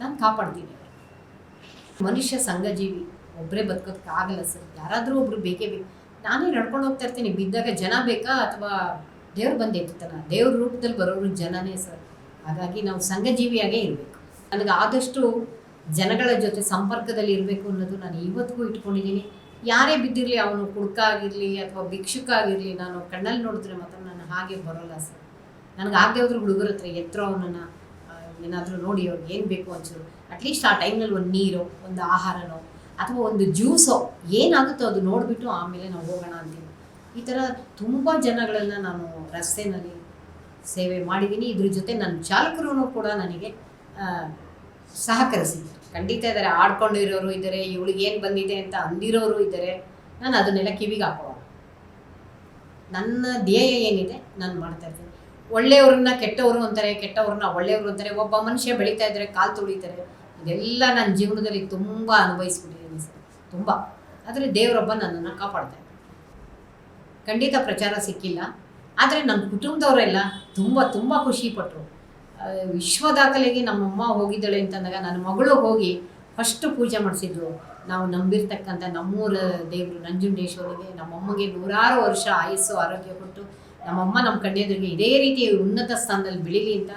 ನಾನು ಕಾಪಾಡ್ತೀನಿ. ಮನುಷ್ಯ ಸಂಘಜೀವಿ. ಒಬ್ಬರೇ ಬದುಕೋದಕ್ಕೆ ಆಗಲ್ಲ ಸರ್. ಯಾರಾದರೂ ಒಬ್ರು ಬೇಕೇ ಬೇಕು. ನಾನೇ ನಡ್ಕೊಂಡು ಹೋಗ್ತಾ ಇರ್ತೀನಿ. ಬಿದ್ದಾಗ ಜನ ಬೇಕಾ ಅಥವಾ ದೇವ್ರು ಬಂದು ದೇವ್ರ ರೂಪದಲ್ಲಿ ಬರೋರು ಜನನೇ ಸರ್. ಹಾಗಾಗಿ ನಾವು ಸಂಘಜೀವಿಯಾಗೇ ಇರಬೇಕು. ನನಗೆ ಆದಷ್ಟು ಜನಗಳ ಜೊತೆ ಸಂಪರ್ಕದಲ್ಲಿ ಇರಬೇಕು ಅನ್ನೋದು ನಾನು ಇವತ್ತಿಗೂ ಇಟ್ಕೊಂಡಿದ್ದೀನಿ. ಯಾರೇ ಬಿದ್ದಿರಲಿ, ಅವನು ಕುಡ್ಕ ಆಗಿರಲಿ ಅಥವಾ ಭಿಕ್ಷುಕ ಆಗಿರಲಿ ನಾನು ಕಣ್ಣಲ್ಲಿ ನೋಡಿದ್ರೆ ಮಾತ್ರ ನಾನು ಹಾಗೆ ಬರೋಲ್ಲ ಸರ್. ನನಗೆ ಆಗದೆ ಹೋದ್ರೆ ಹುಡುಗರ ಹತ್ರ ಎತ್ತರೋ ಅವನನ್ನು ಏನಾದರೂ ನೋಡಿ ಅವ್ರಿಗೆ ಏನು ಬೇಕು ಒಂಚೂರು ಅಟ್ಲೀಸ್ಟ್ ಆ ಟೈಮ್ನಲ್ಲಿ ಒಂದು ನೀರು, ಒಂದು ಆಹಾರನೋ ಅಥವಾ ಒಂದು ಜ್ಯೂಸೋ ಏನಾಗುತ್ತೋ ಅದು ನೋಡಿಬಿಟ್ಟು ಆಮೇಲೆ ನಾವು ಹೋಗೋಣ ಅಂತೀವಿ ಈ ಥರ ತುಂಬ ಜನಗಳನ್ನು ನಾನು ರಸ್ತೆನಲ್ಲಿ ಸೇವೆ ಮಾಡಿದ್ದೀನಿ. ಇದ್ರ ಜೊತೆ ನನ್ನ ಚಾಲಕರು ಕೂಡ ನನಗೆ ಸಹಕರಿಸಿ. ಖಂಡಿತ ಇದ್ದಾರೆ ಆಡ್ಕೊಂಡಿರೋರು ಇದ್ದಾರೆ ಇವಳಿಗೆ ಏನು ಬಂದಿದೆ ಅಂತ ಅಂದಿರೋರು ಇದ್ದಾರೆ ನಾನು ಅದನ್ನೆಲ್ಲ ಕಿವಿಗೆ ಹಾಕೋವಾಗ ನನ್ನ ಧ್ಯೇಯ ಏನಿದೆ, ನಾನು ಮಾಡ್ತಾ ಇರ್ತೀನಿ. ಒಳ್ಳೆಯವ್ರನ್ನ ಕೆಟ್ಟವರು ಅಂತಾರೆ, ಕೆಟ್ಟವ್ರನ್ನ ಒಳ್ಳೆಯವರು ಅಂತಾರೆ. ಒಬ್ಬ ಮನುಷ್ಯ ಬೆಳೀತಾ ಇದ್ದಾರೆ ಕಾಲು ತುಳಿತಾರೆ. ಇದೆಲ್ಲ ನನ್ನ ಜೀವನದಲ್ಲಿ ತುಂಬ ಅನುಭವಿಸ್ಬಿಟ್ಟಿದ್ದೀನಿ ಸರ್ ತುಂಬ. ಆದರೆ ದೇವರೊಬ್ಬ ನನ್ನನ್ನು ಕಾಪಾಡ್ತಾ ಖಂಡಿತ ಪ್ರಚಾರ ಸಿಕ್ಕಿಲ್ಲ. ಆದರೆ ನಮ್ಮ ಕುಟುಂಬದವರೆಲ್ಲ ತುಂಬ ತುಂಬ ಖುಷಿಪಟ್ಟರು ವಿಶ್ವ ದಾಖಲೆಗೆ ನಮ್ಮಮ್ಮ ಹೋಗಿದ್ದಾಳೆ ಅಂತಂದಾಗ ನನ್ನ ಮಗಳು ಹೋಗಿ ಫಸ್ಟ್ ಪೂಜೆ ಮಾಡಿಸಿದ್ರು. ನಾವು ನಂಬಿರ್ತಕ್ಕಂಥ ನಮ್ಮೂರ ದೇವರು ನಂಜುಂಡೇಶ್ವರಿಗೆ, ನಮ್ಮಮ್ಮಗೆ ನೂರಾರು ವರ್ಷ ಆಯಸ್ಸು, ಆರೋಗ್ಯ ಕೊಟ್ಟು ನಮ್ಮಮ್ಮ ನಮ್ಮ ಕಣ್ಣೆದುರಿಗೆ ಇದೇ ರೀತಿ ಉನ್ನತ ಸ್ಥಾನದಲ್ಲಿ ಬೆಳೀಲಿ ಅಂತ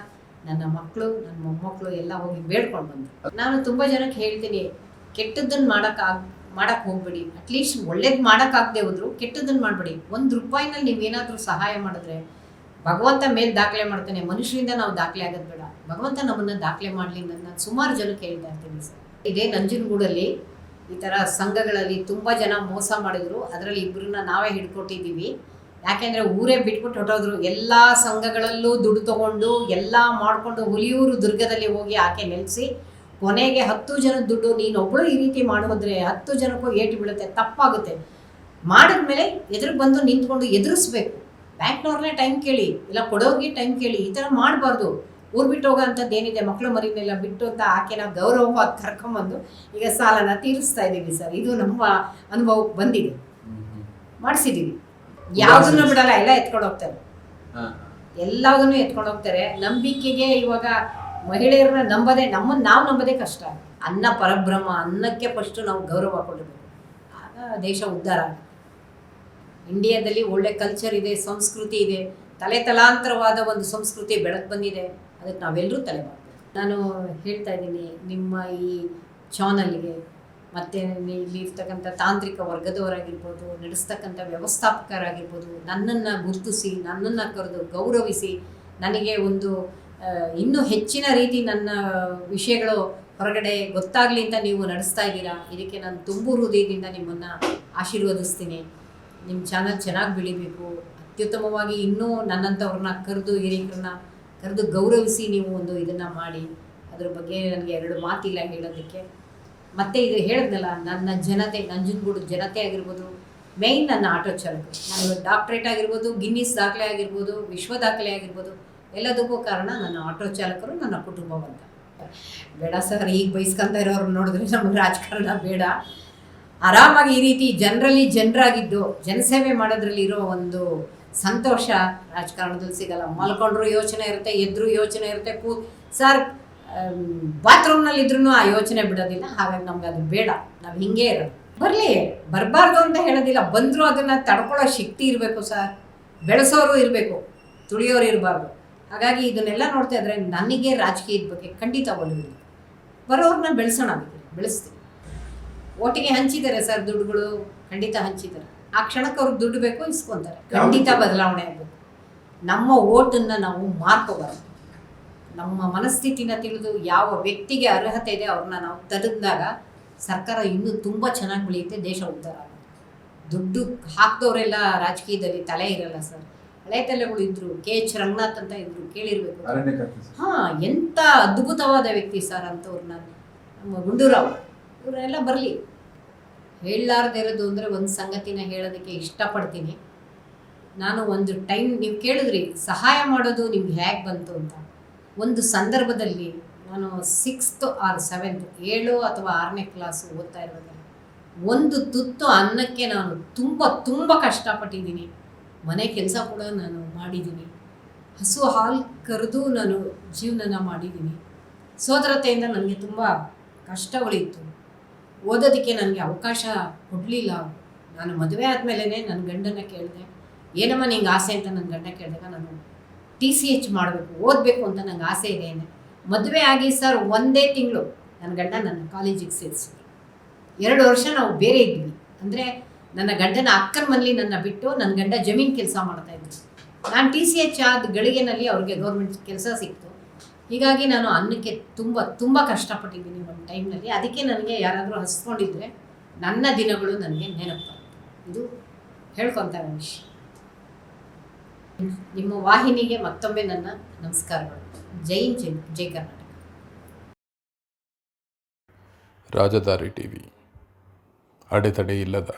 ನನ್ನ ಮಕ್ಕಳು ನನ್ನ ಮೊಮ್ಮಕ್ಕಳು ಎಲ್ಲ ಹೋಗಿ ಬೇಡ್ಕೊಂಡು ಬಂದರು. ನಾನು ತುಂಬ ಜನಕ್ಕೆ ಹೇಳ್ತೀನಿ ಕೆಟ್ಟದ್ದನ್ನು ಮಾಡೋಕ್ಕಾಗ ಮಾಡಕ್ಕೆ ಹೋಗ್ಬೇಡಿ. ಅಟ್ಲೀಸ್ಟ್ ಒಳ್ಳೇದು ಮಾಡೋಕ್ಕಾಗದೆ ಹೋದ್ರು ಕೆಟ್ಟದ್ದನ್ನು ಮಾಡಬೇಡಿ. ಒಂದು ರೂಪಾಯಿನಲ್ಲಿ ನೀವೇನಾದರೂ ಸಹಾಯ ಮಾಡಿದ್ರೆ, ಭಗವಂತ ಮೇಲೆ ದಾಖಲೆ ಮಾಡ್ತಾನೆ, ಮನುಷ್ಯರಿಂದ ನಾವು ದಾಖಲೆ ಆಗೋದು ಬೇಡ. ಭಗವಂತ ನಮ್ಮನ್ನು ದಾಖಲೆ ಮಾಡಲಿ ನನ್ನ ನಾನು ಸುಮಾರು ಜನಕ್ಕೆ ಹೇಳ್ತಾ ಇರ್ತೀನಿ ಸರ್. ಇದೇ ನಂಜನಗೂಡಲ್ಲಿ ಈ ಥರ ಸಂಘಗಳಲ್ಲಿ ತುಂಬ ಜನ ಮೋಸ ಮಾಡಿದ್ರು. ಅದರಲ್ಲಿ ಇಬ್ಬರನ್ನ ನಾವೇ ಹಿಡ್ಕೊಟ್ಟಿದ್ದೀವಿ. ಯಾಕೆಂದರೆ ಊರೇ ಬಿಟ್ಬಿಟ್ಟು ಹೊಟ್ಟೋದ್ರು ಎಲ್ಲ ಸಂಘಗಳಲ್ಲೂ ದುಡ್ಡು ತಗೊಂಡು ಎಲ್ಲ ಮಾಡಿಕೊಂಡು ಹುಲಿಯೂರು ದುರ್ಗದಲ್ಲಿ ಹೋಗಿ ಆಕೆ ನೆಲೆಸಿ ಕೊನೆಗೆ ಹತ್ತು ಜನದ ದುಡ್ಡು ನೀನು ಒಬ್ಬಳು ಈ ರೀತಿ ಮಾಡೋದ್ರೆ ಹತ್ತು ಜನಕ್ಕೂ ಏಟು ಬೀಳುತ್ತೆ ತಪ್ಪಾಗುತ್ತೆ. ಮಾಡಿದ್ಮೇಲೆ ಎದುರು ಬಂದು ನಿಂತ್ಕೊಂಡು ಎದುರಿಸ್ಬೇಕು. ಬ್ಯಾಂಕ್ನವ್ರನ್ನೇ ಟೈಮ್ ಕೇಳಿ ಇಲ್ಲ ಕೊಡೋಗಿ ಟೈಮ್ ಕೇಳಿ ಈ ಥರ ಮಾಡಬಾರ್ದು. ಊರು ಬಿಟ್ಟು ಹೋಗೋ ಅಂಥದ್ದು ಏನಿದೆ ಮಕ್ಕಳು ಮರಿನೆಲ್ಲ ಬಿಟ್ಟು ಅಂತ ಆಕೆನ ಗೌರವವಾಗಿ ಕರ್ಕೊಂಬಂದು ಈಗ ಸಾಲನ ತೀರಿಸ್ತಾ ಇದ್ದೀವಿ ಸರ್. ಇದು ನಮ್ಮ ಅನುಭವಕ್ಕೆ ಬಂದಿದೆ. ಮಾಡಿಸಿದ್ದೀವಿ ಯಾವುದನ್ನು ಬಿಡಲ್ಲ ಎಲ್ಲ ಎತ್ಕೊಂಡು ಹೋಗ್ತಾರೆ. ಎಲ್ಲದನ್ನು ಎತ್ಕೊಂಡು ಹೋಗ್ತಾರೆ. ನಂಬಿಕೆಗೆ ಇವಾಗ ಮಹಿಳೆಯರನ್ನ ನಂಬದೆ ನಮ್ಮನ್ನು ನಾವು ನಂಬದೇ ಕಷ್ಟ. ಅನ್ನ ಪರಬ್ರಹ್ಮ ಅನ್ನಕ್ಕೆ ಫಸ್ಟ್ ನಾವು ಗೌರವ ಕೊಡಬೇಕು. ಆಗ ದೇಶ ಉದ್ಧಾರ ಇಂಡಿಯಾದಲ್ಲಿ ಒಳ್ಳೆ ಕಲ್ಚರ್ ಇದೆ ಸಂಸ್ಕೃತಿ ಇದೆ. ತಲೆ ತಲಾಂತರವಾದ ಒಂದು ಸಂಸ್ಕೃತಿ ಬೆಳಕು ಬಂದಿದೆ. ಅದಕ್ಕೆ ನಾವೆಲ್ಲರೂ ತಲೆ ಮಾಡಬೇಕು ನಾನು ಹೇಳ್ತಾ ಇದ್ದೀನಿ ನಿಮ್ಮ ಈ ಚಾನಲ್ಗೆ ಮತ್ತು ಇಲ್ಲಿ ಇರ್ತಕ್ಕಂಥ ತಾಂತ್ರಿಕ ವರ್ಗದವರಾಗಿರ್ಬೋದು, ನಡೆಸ್ತಕ್ಕಂಥ ವ್ಯವಸ್ಥಾಪಕರಾಗಿರ್ಬೋದು, ನನ್ನನ್ನು ಗುರುತಿಸಿ, ನನ್ನನ್ನು ಕರೆದು ಗೌರವಿಸಿ, ನನಗೆ ಒಂದು ಇನ್ನೂ ಹೆಚ್ಚಿನ ರೀತಿ ನನ್ನ ವಿಷಯಗಳು ಹೊರಗಡೆ ಗೊತ್ತಾಗಲಿ ಅಂತ ನೀವು ನಡೆಸ್ತಾ ಇದ್ದೀರಾ? ಇದಕ್ಕೆ ನಾನು ತುಂಬು ಹೃದಯದಿಂದ ನಿಮ್ಮನ್ನು ಆಶೀರ್ವದಿಸ್ತೀನಿ. ನಿಮ್ಮ ಚಾನಲ್ ಚೆನ್ನಾಗಿ ಬೆಳಿಬೇಕು. ಅತ್ಯುತ್ತಮವಾಗಿ ಇನ್ನೂ ನನ್ನಂಥವ್ರನ್ನ ಕರೆದು, ಹಿರಿಯರನ್ನ ಕರೆದು ಗೌರವಿಸಿ ನೀವು ಒಂದು ಇದನ್ನು ಮಾಡಿ. ಅದ್ರ ಬಗ್ಗೆ ನನಗೆ ಎರಡು ಮಾತಿಲ್ಲ ಹೇಳೋದಕ್ಕೆ. ಮತ್ತೆ ಇದು ಹೇಳಿದ್ನಲ್ಲ ನನ್ನ ಜನತೆ ನಂಜನಗೂಡು ಜನತೆ ಆಗಿರ್ಬೋದು ಮೇಯ್ನ್ ನನ್ನ ಆಟೋ ಚಾಲಕ. ನಾನು ಡಾಕ್ಟ್ರೇಟ್ ಆಗಿರ್ಬೋದು ಗಿನ್ನಿಸ್ ದಾಖಲೆ ಆಗಿರ್ಬೋದು, ವಿಶ್ವ ದಾಖಲೆ ಆಗಿರ್ಬೋದು, ಎಲ್ಲದಕ್ಕೂ ಕಾರಣ ನನ್ನ ಆಟೋ ಚಾಲಕರು ನನ್ನ ಕುಟುಂಬವಂತ. ಬೇಡ ಸರ್, ಈಗ ಬಯಸ್ಕೊಂತ ಇರೋರು ನೋಡಿದ್ರೆ ನಮಗೆ ರಾಜಕಾರಣ ಬೇಡ. ಆರಾಮಾಗಿ ಈ ರೀತಿ ಜನರಲ್ಲಿ ಜನರಾಗಿದ್ದು, ಜನಸೇವೆ ಮಾಡೋದ್ರಲ್ಲಿ ಇರೋ ಒಂದು ಸಂತೋಷ ರಾಜಕಾರಣದಲ್ಲಿ ಸಿಗಲ್ಲ. ಮಲ್ಕೊಂಡ್ರು ಯೋಚನೆ ಇರುತ್ತೆ, ಎದ್ರು ಯೋಚನೆ ಇರುತ್ತೆ, ಕೂ ಸರ್ ಬಾತ್ರೂಮ್ನಲ್ಲಿ ಇದ್ರೂ ಆ ಯೋಚನೆ ಬಿಡೋದಿಲ್ಲ ಹಾಗಾಗಿ ನಮ್ಗೆ ಅದು ಬೇಡ. ನಾವು ಹಿಂಗೆ ಇರೋದು. ಬರಲಿ ಬರಬಾರ್ದು ಅಂತ ಹೇಳೋದಿಲ್ಲ. ಬಂದರೂ ಅದನ್ನು ತಡ್ಕೊಳ್ಳೋ ಶಕ್ತಿ ಇರಬೇಕು ಸರ್. ಬೆಳೆಸೋರು ಇರಬೇಕು. ತುಳಿಯೋರು ಇರಬಾರ್ದು. ಹಾಗಾಗಿ ಇದನ್ನೆಲ್ಲ ನೋಡ್ತಾ ಇದ್ರೆ ನನಗೆ ರಾಜಕೀಯದ ಬಗ್ಗೆ ಖಂಡಿತ ಒಲವಿಲ್ಲ. ಬರೋರನ್ನ ಬೆಳೆಸೋಣ ಬೆಳೆಸ್ತೀವಿ ಓಟಿಗೆ ಹಂಚಿದ್ದಾರೆ ಸರ್ ದುಡ್ಡುಗಳು. ಖಂಡಿತ ಹಂಚಿದ್ದಾರೆ. ಆ ಕ್ಷಣಕ್ಕೆ ಅವ್ರಿಗೆ ದುಡ್ಡು ಬೇಕು ಇಸ್ಕೊತಾರೆ. ಖಂಡಿತ ಬದಲಾವಣೆ ಆಗಬೇಕು. ನಮ್ಮ ಓಟನ್ನು ನಾವು ಮಾರ್ಕೋಬಾರ್ದು. ನಮ್ಮ ಮನಸ್ಥಿತಿನ ತಿಳಿದು ಯಾವ ವ್ಯಕ್ತಿಗೆ ಅರ್ಹತೆ ಇದೆ ಅವ್ರನ್ನ ನಾವು ತದಿದಾಗ ಸರ್ಕಾರ ಇನ್ನೂ ತುಂಬ ಚೆನ್ನಾಗಿ ಬೆಳೆಯುತ್ತೆ ದೇಶ ಉದ್ಧಾರ ಆಗುತ್ತೆ. ದುಡ್ಡು ಹಾಕ್ದವರೆಲ್ಲ ರಾಜಕೀಯದಲ್ಲಿ ತಲೆ ಇರಲ್ಲ ಸರ್. ಹಳೆ ತಲೆಗಳು ಇದ್ರು ಕೆ ಎಚ್ ರಂಗನಾಥ್ ಅಂತ ಇದ್ರು ಕೇಳಿರ್ಬೇಕು. ಹಾ ಎಂತ ಅದ್ಭುತವಾದ ವ್ಯಕ್ತಿ ಸರ್ ಅಂಥವ್ರನ್ನ ನಮ್ಮ ಗುಂಡೂರಾವ್ ಇವರೆಲ್ಲ ಬರಲಿ. ಹೇಳಲಾರ್ದೆ ಇರೋದು ಅಂದರೆ ಒಂದು ಸಂಗತಿನ ಹೇಳೋದಕ್ಕೆ ಇಷ್ಟಪಡ್ತೀನಿ. ನಾನು ಒಂದು ಟೈಮ್ ನೀವು ಕೇಳಿದ್ರಿ ಸಹಾಯ ಮಾಡೋದು ನಿಮ್ಗೆ ಹೇಗೆ ಬಂತು ಅಂತ. ಒಂದು ಸಂದರ್ಭದಲ್ಲಿ ನಾನು ಸಿಕ್ಸ್ತ್ ಆರ್ ಸೆವೆಂತ್ ಏಳು ಅಥವಾ ಆರನೇ ಕ್ಲಾಸು ಓದ್ತಾ ಇರುವಾಗ ಒಂದು ತುತ್ತು ಅನ್ನಕ್ಕೆ ನಾನು ತುಂಬ ತುಂಬ ಕಷ್ಟಪಟ್ಟಿದ್ದೀನಿ. ಮನೆ ಕೆಲಸ ಕೂಡ ನಾನು ಮಾಡಿದ್ದೀನಿ. ಹಸು, ಹಾಲು ಕರೆದು ನಾನು ಜೀವನನ ಮಾಡಿದ್ದೀನಿ. ಸೋದರತೆಯಿಂದ ನನಗೆ ತುಂಬ ಕಷ್ಟಗಳಿತ್ತು ಓದೋದಕ್ಕೆ ನನಗೆ ಅವಕಾಶ ಕೊಡಲಿಲ್ಲ. ನಾನು ಮದುವೆ ಆದಮೇಲೆ ನನ್ನ ಗಂಡನ ಕೇಳಿದೆ. ಏನಮ್ಮ ನಿಂಗೆ ಆಸೆ ಅಂತ ನನ್ನ ಗಂಡ ಕೇಳಿದಾಗ ನಾನು ಟಿ ಸಿ ಎಚ್ ಮಾಡಬೇಕು, ಓದಬೇಕು ಅಂತ ನಂಗೆ ಆಸೆ ಇದೆ ಮದುವೆ ಆಗಿ ಸರ್ ಒಂದೇ ತಿಂಗಳು ನನ್ನ ಗಂಡ ನನ್ನ ಕಾಲೇಜಿಗೆ ಸೇರಿಸಿದ್ರು ಎರಡು ವರ್ಷ ನಾವು ಬೇರೆ ಇದ್ವಿ. ಅಂದರೆ ನನ್ನ ಗಂಡನ ಅಕ್ಕನ ಮನೇಲಿ ನನ್ನ ಬಿಟ್ಟು ನನ್ನ ಗಂಡ ಜಮೀನ್ ಕೆಲಸ ಮಾಡ್ತಾ ಇದ್ದೆ ನಾನು ಟಿ ಸಿ ಎಚ್ ಆದ ಗಳಿಗೆನಲ್ಲಿ ಅವ್ರಿಗೆ ಗೌರ್ಮೆಂಟ್ ಕೆಲಸ ಸಿಕ್ತು. ಹೀಗಾಗಿ ನಾನು ಅನ್ನಕ್ಕೆ ತುಂಬ ತುಂಬ ಕಷ್ಟಪಟ್ಟಿದ್ದೀನಿ ಒಂದು ಟೈಮ್ನಲ್ಲಿ. ಅದಕ್ಕೆ ನನಗೆ ಯಾರಾದರೂ ಹಸ್ಕೊಂಡಿದ್ರೆ ನನ್ನ ದಿನಗಳು ನನಗೆ ನೆನಪು. ಇದು ಹೇಳ್ಕೊತ ವಿಷಯ. ನಿಮ್ಮ ವಾಹಿನಿಗೆ ಮತ್ತೊಮ್ಮೆ ನನ್ನ ನಮಸ್ಕಾರಗಳು. ಜೈ ಜೈ ಜೈ ಕರ್ನಾಟಕ. ರಾಜಧಾರಿ ಟಿವಿ. ಅಡೆತಡೆ ಇಲ್ಲದ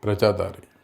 ಪ್ರಜಾದಾರಿ.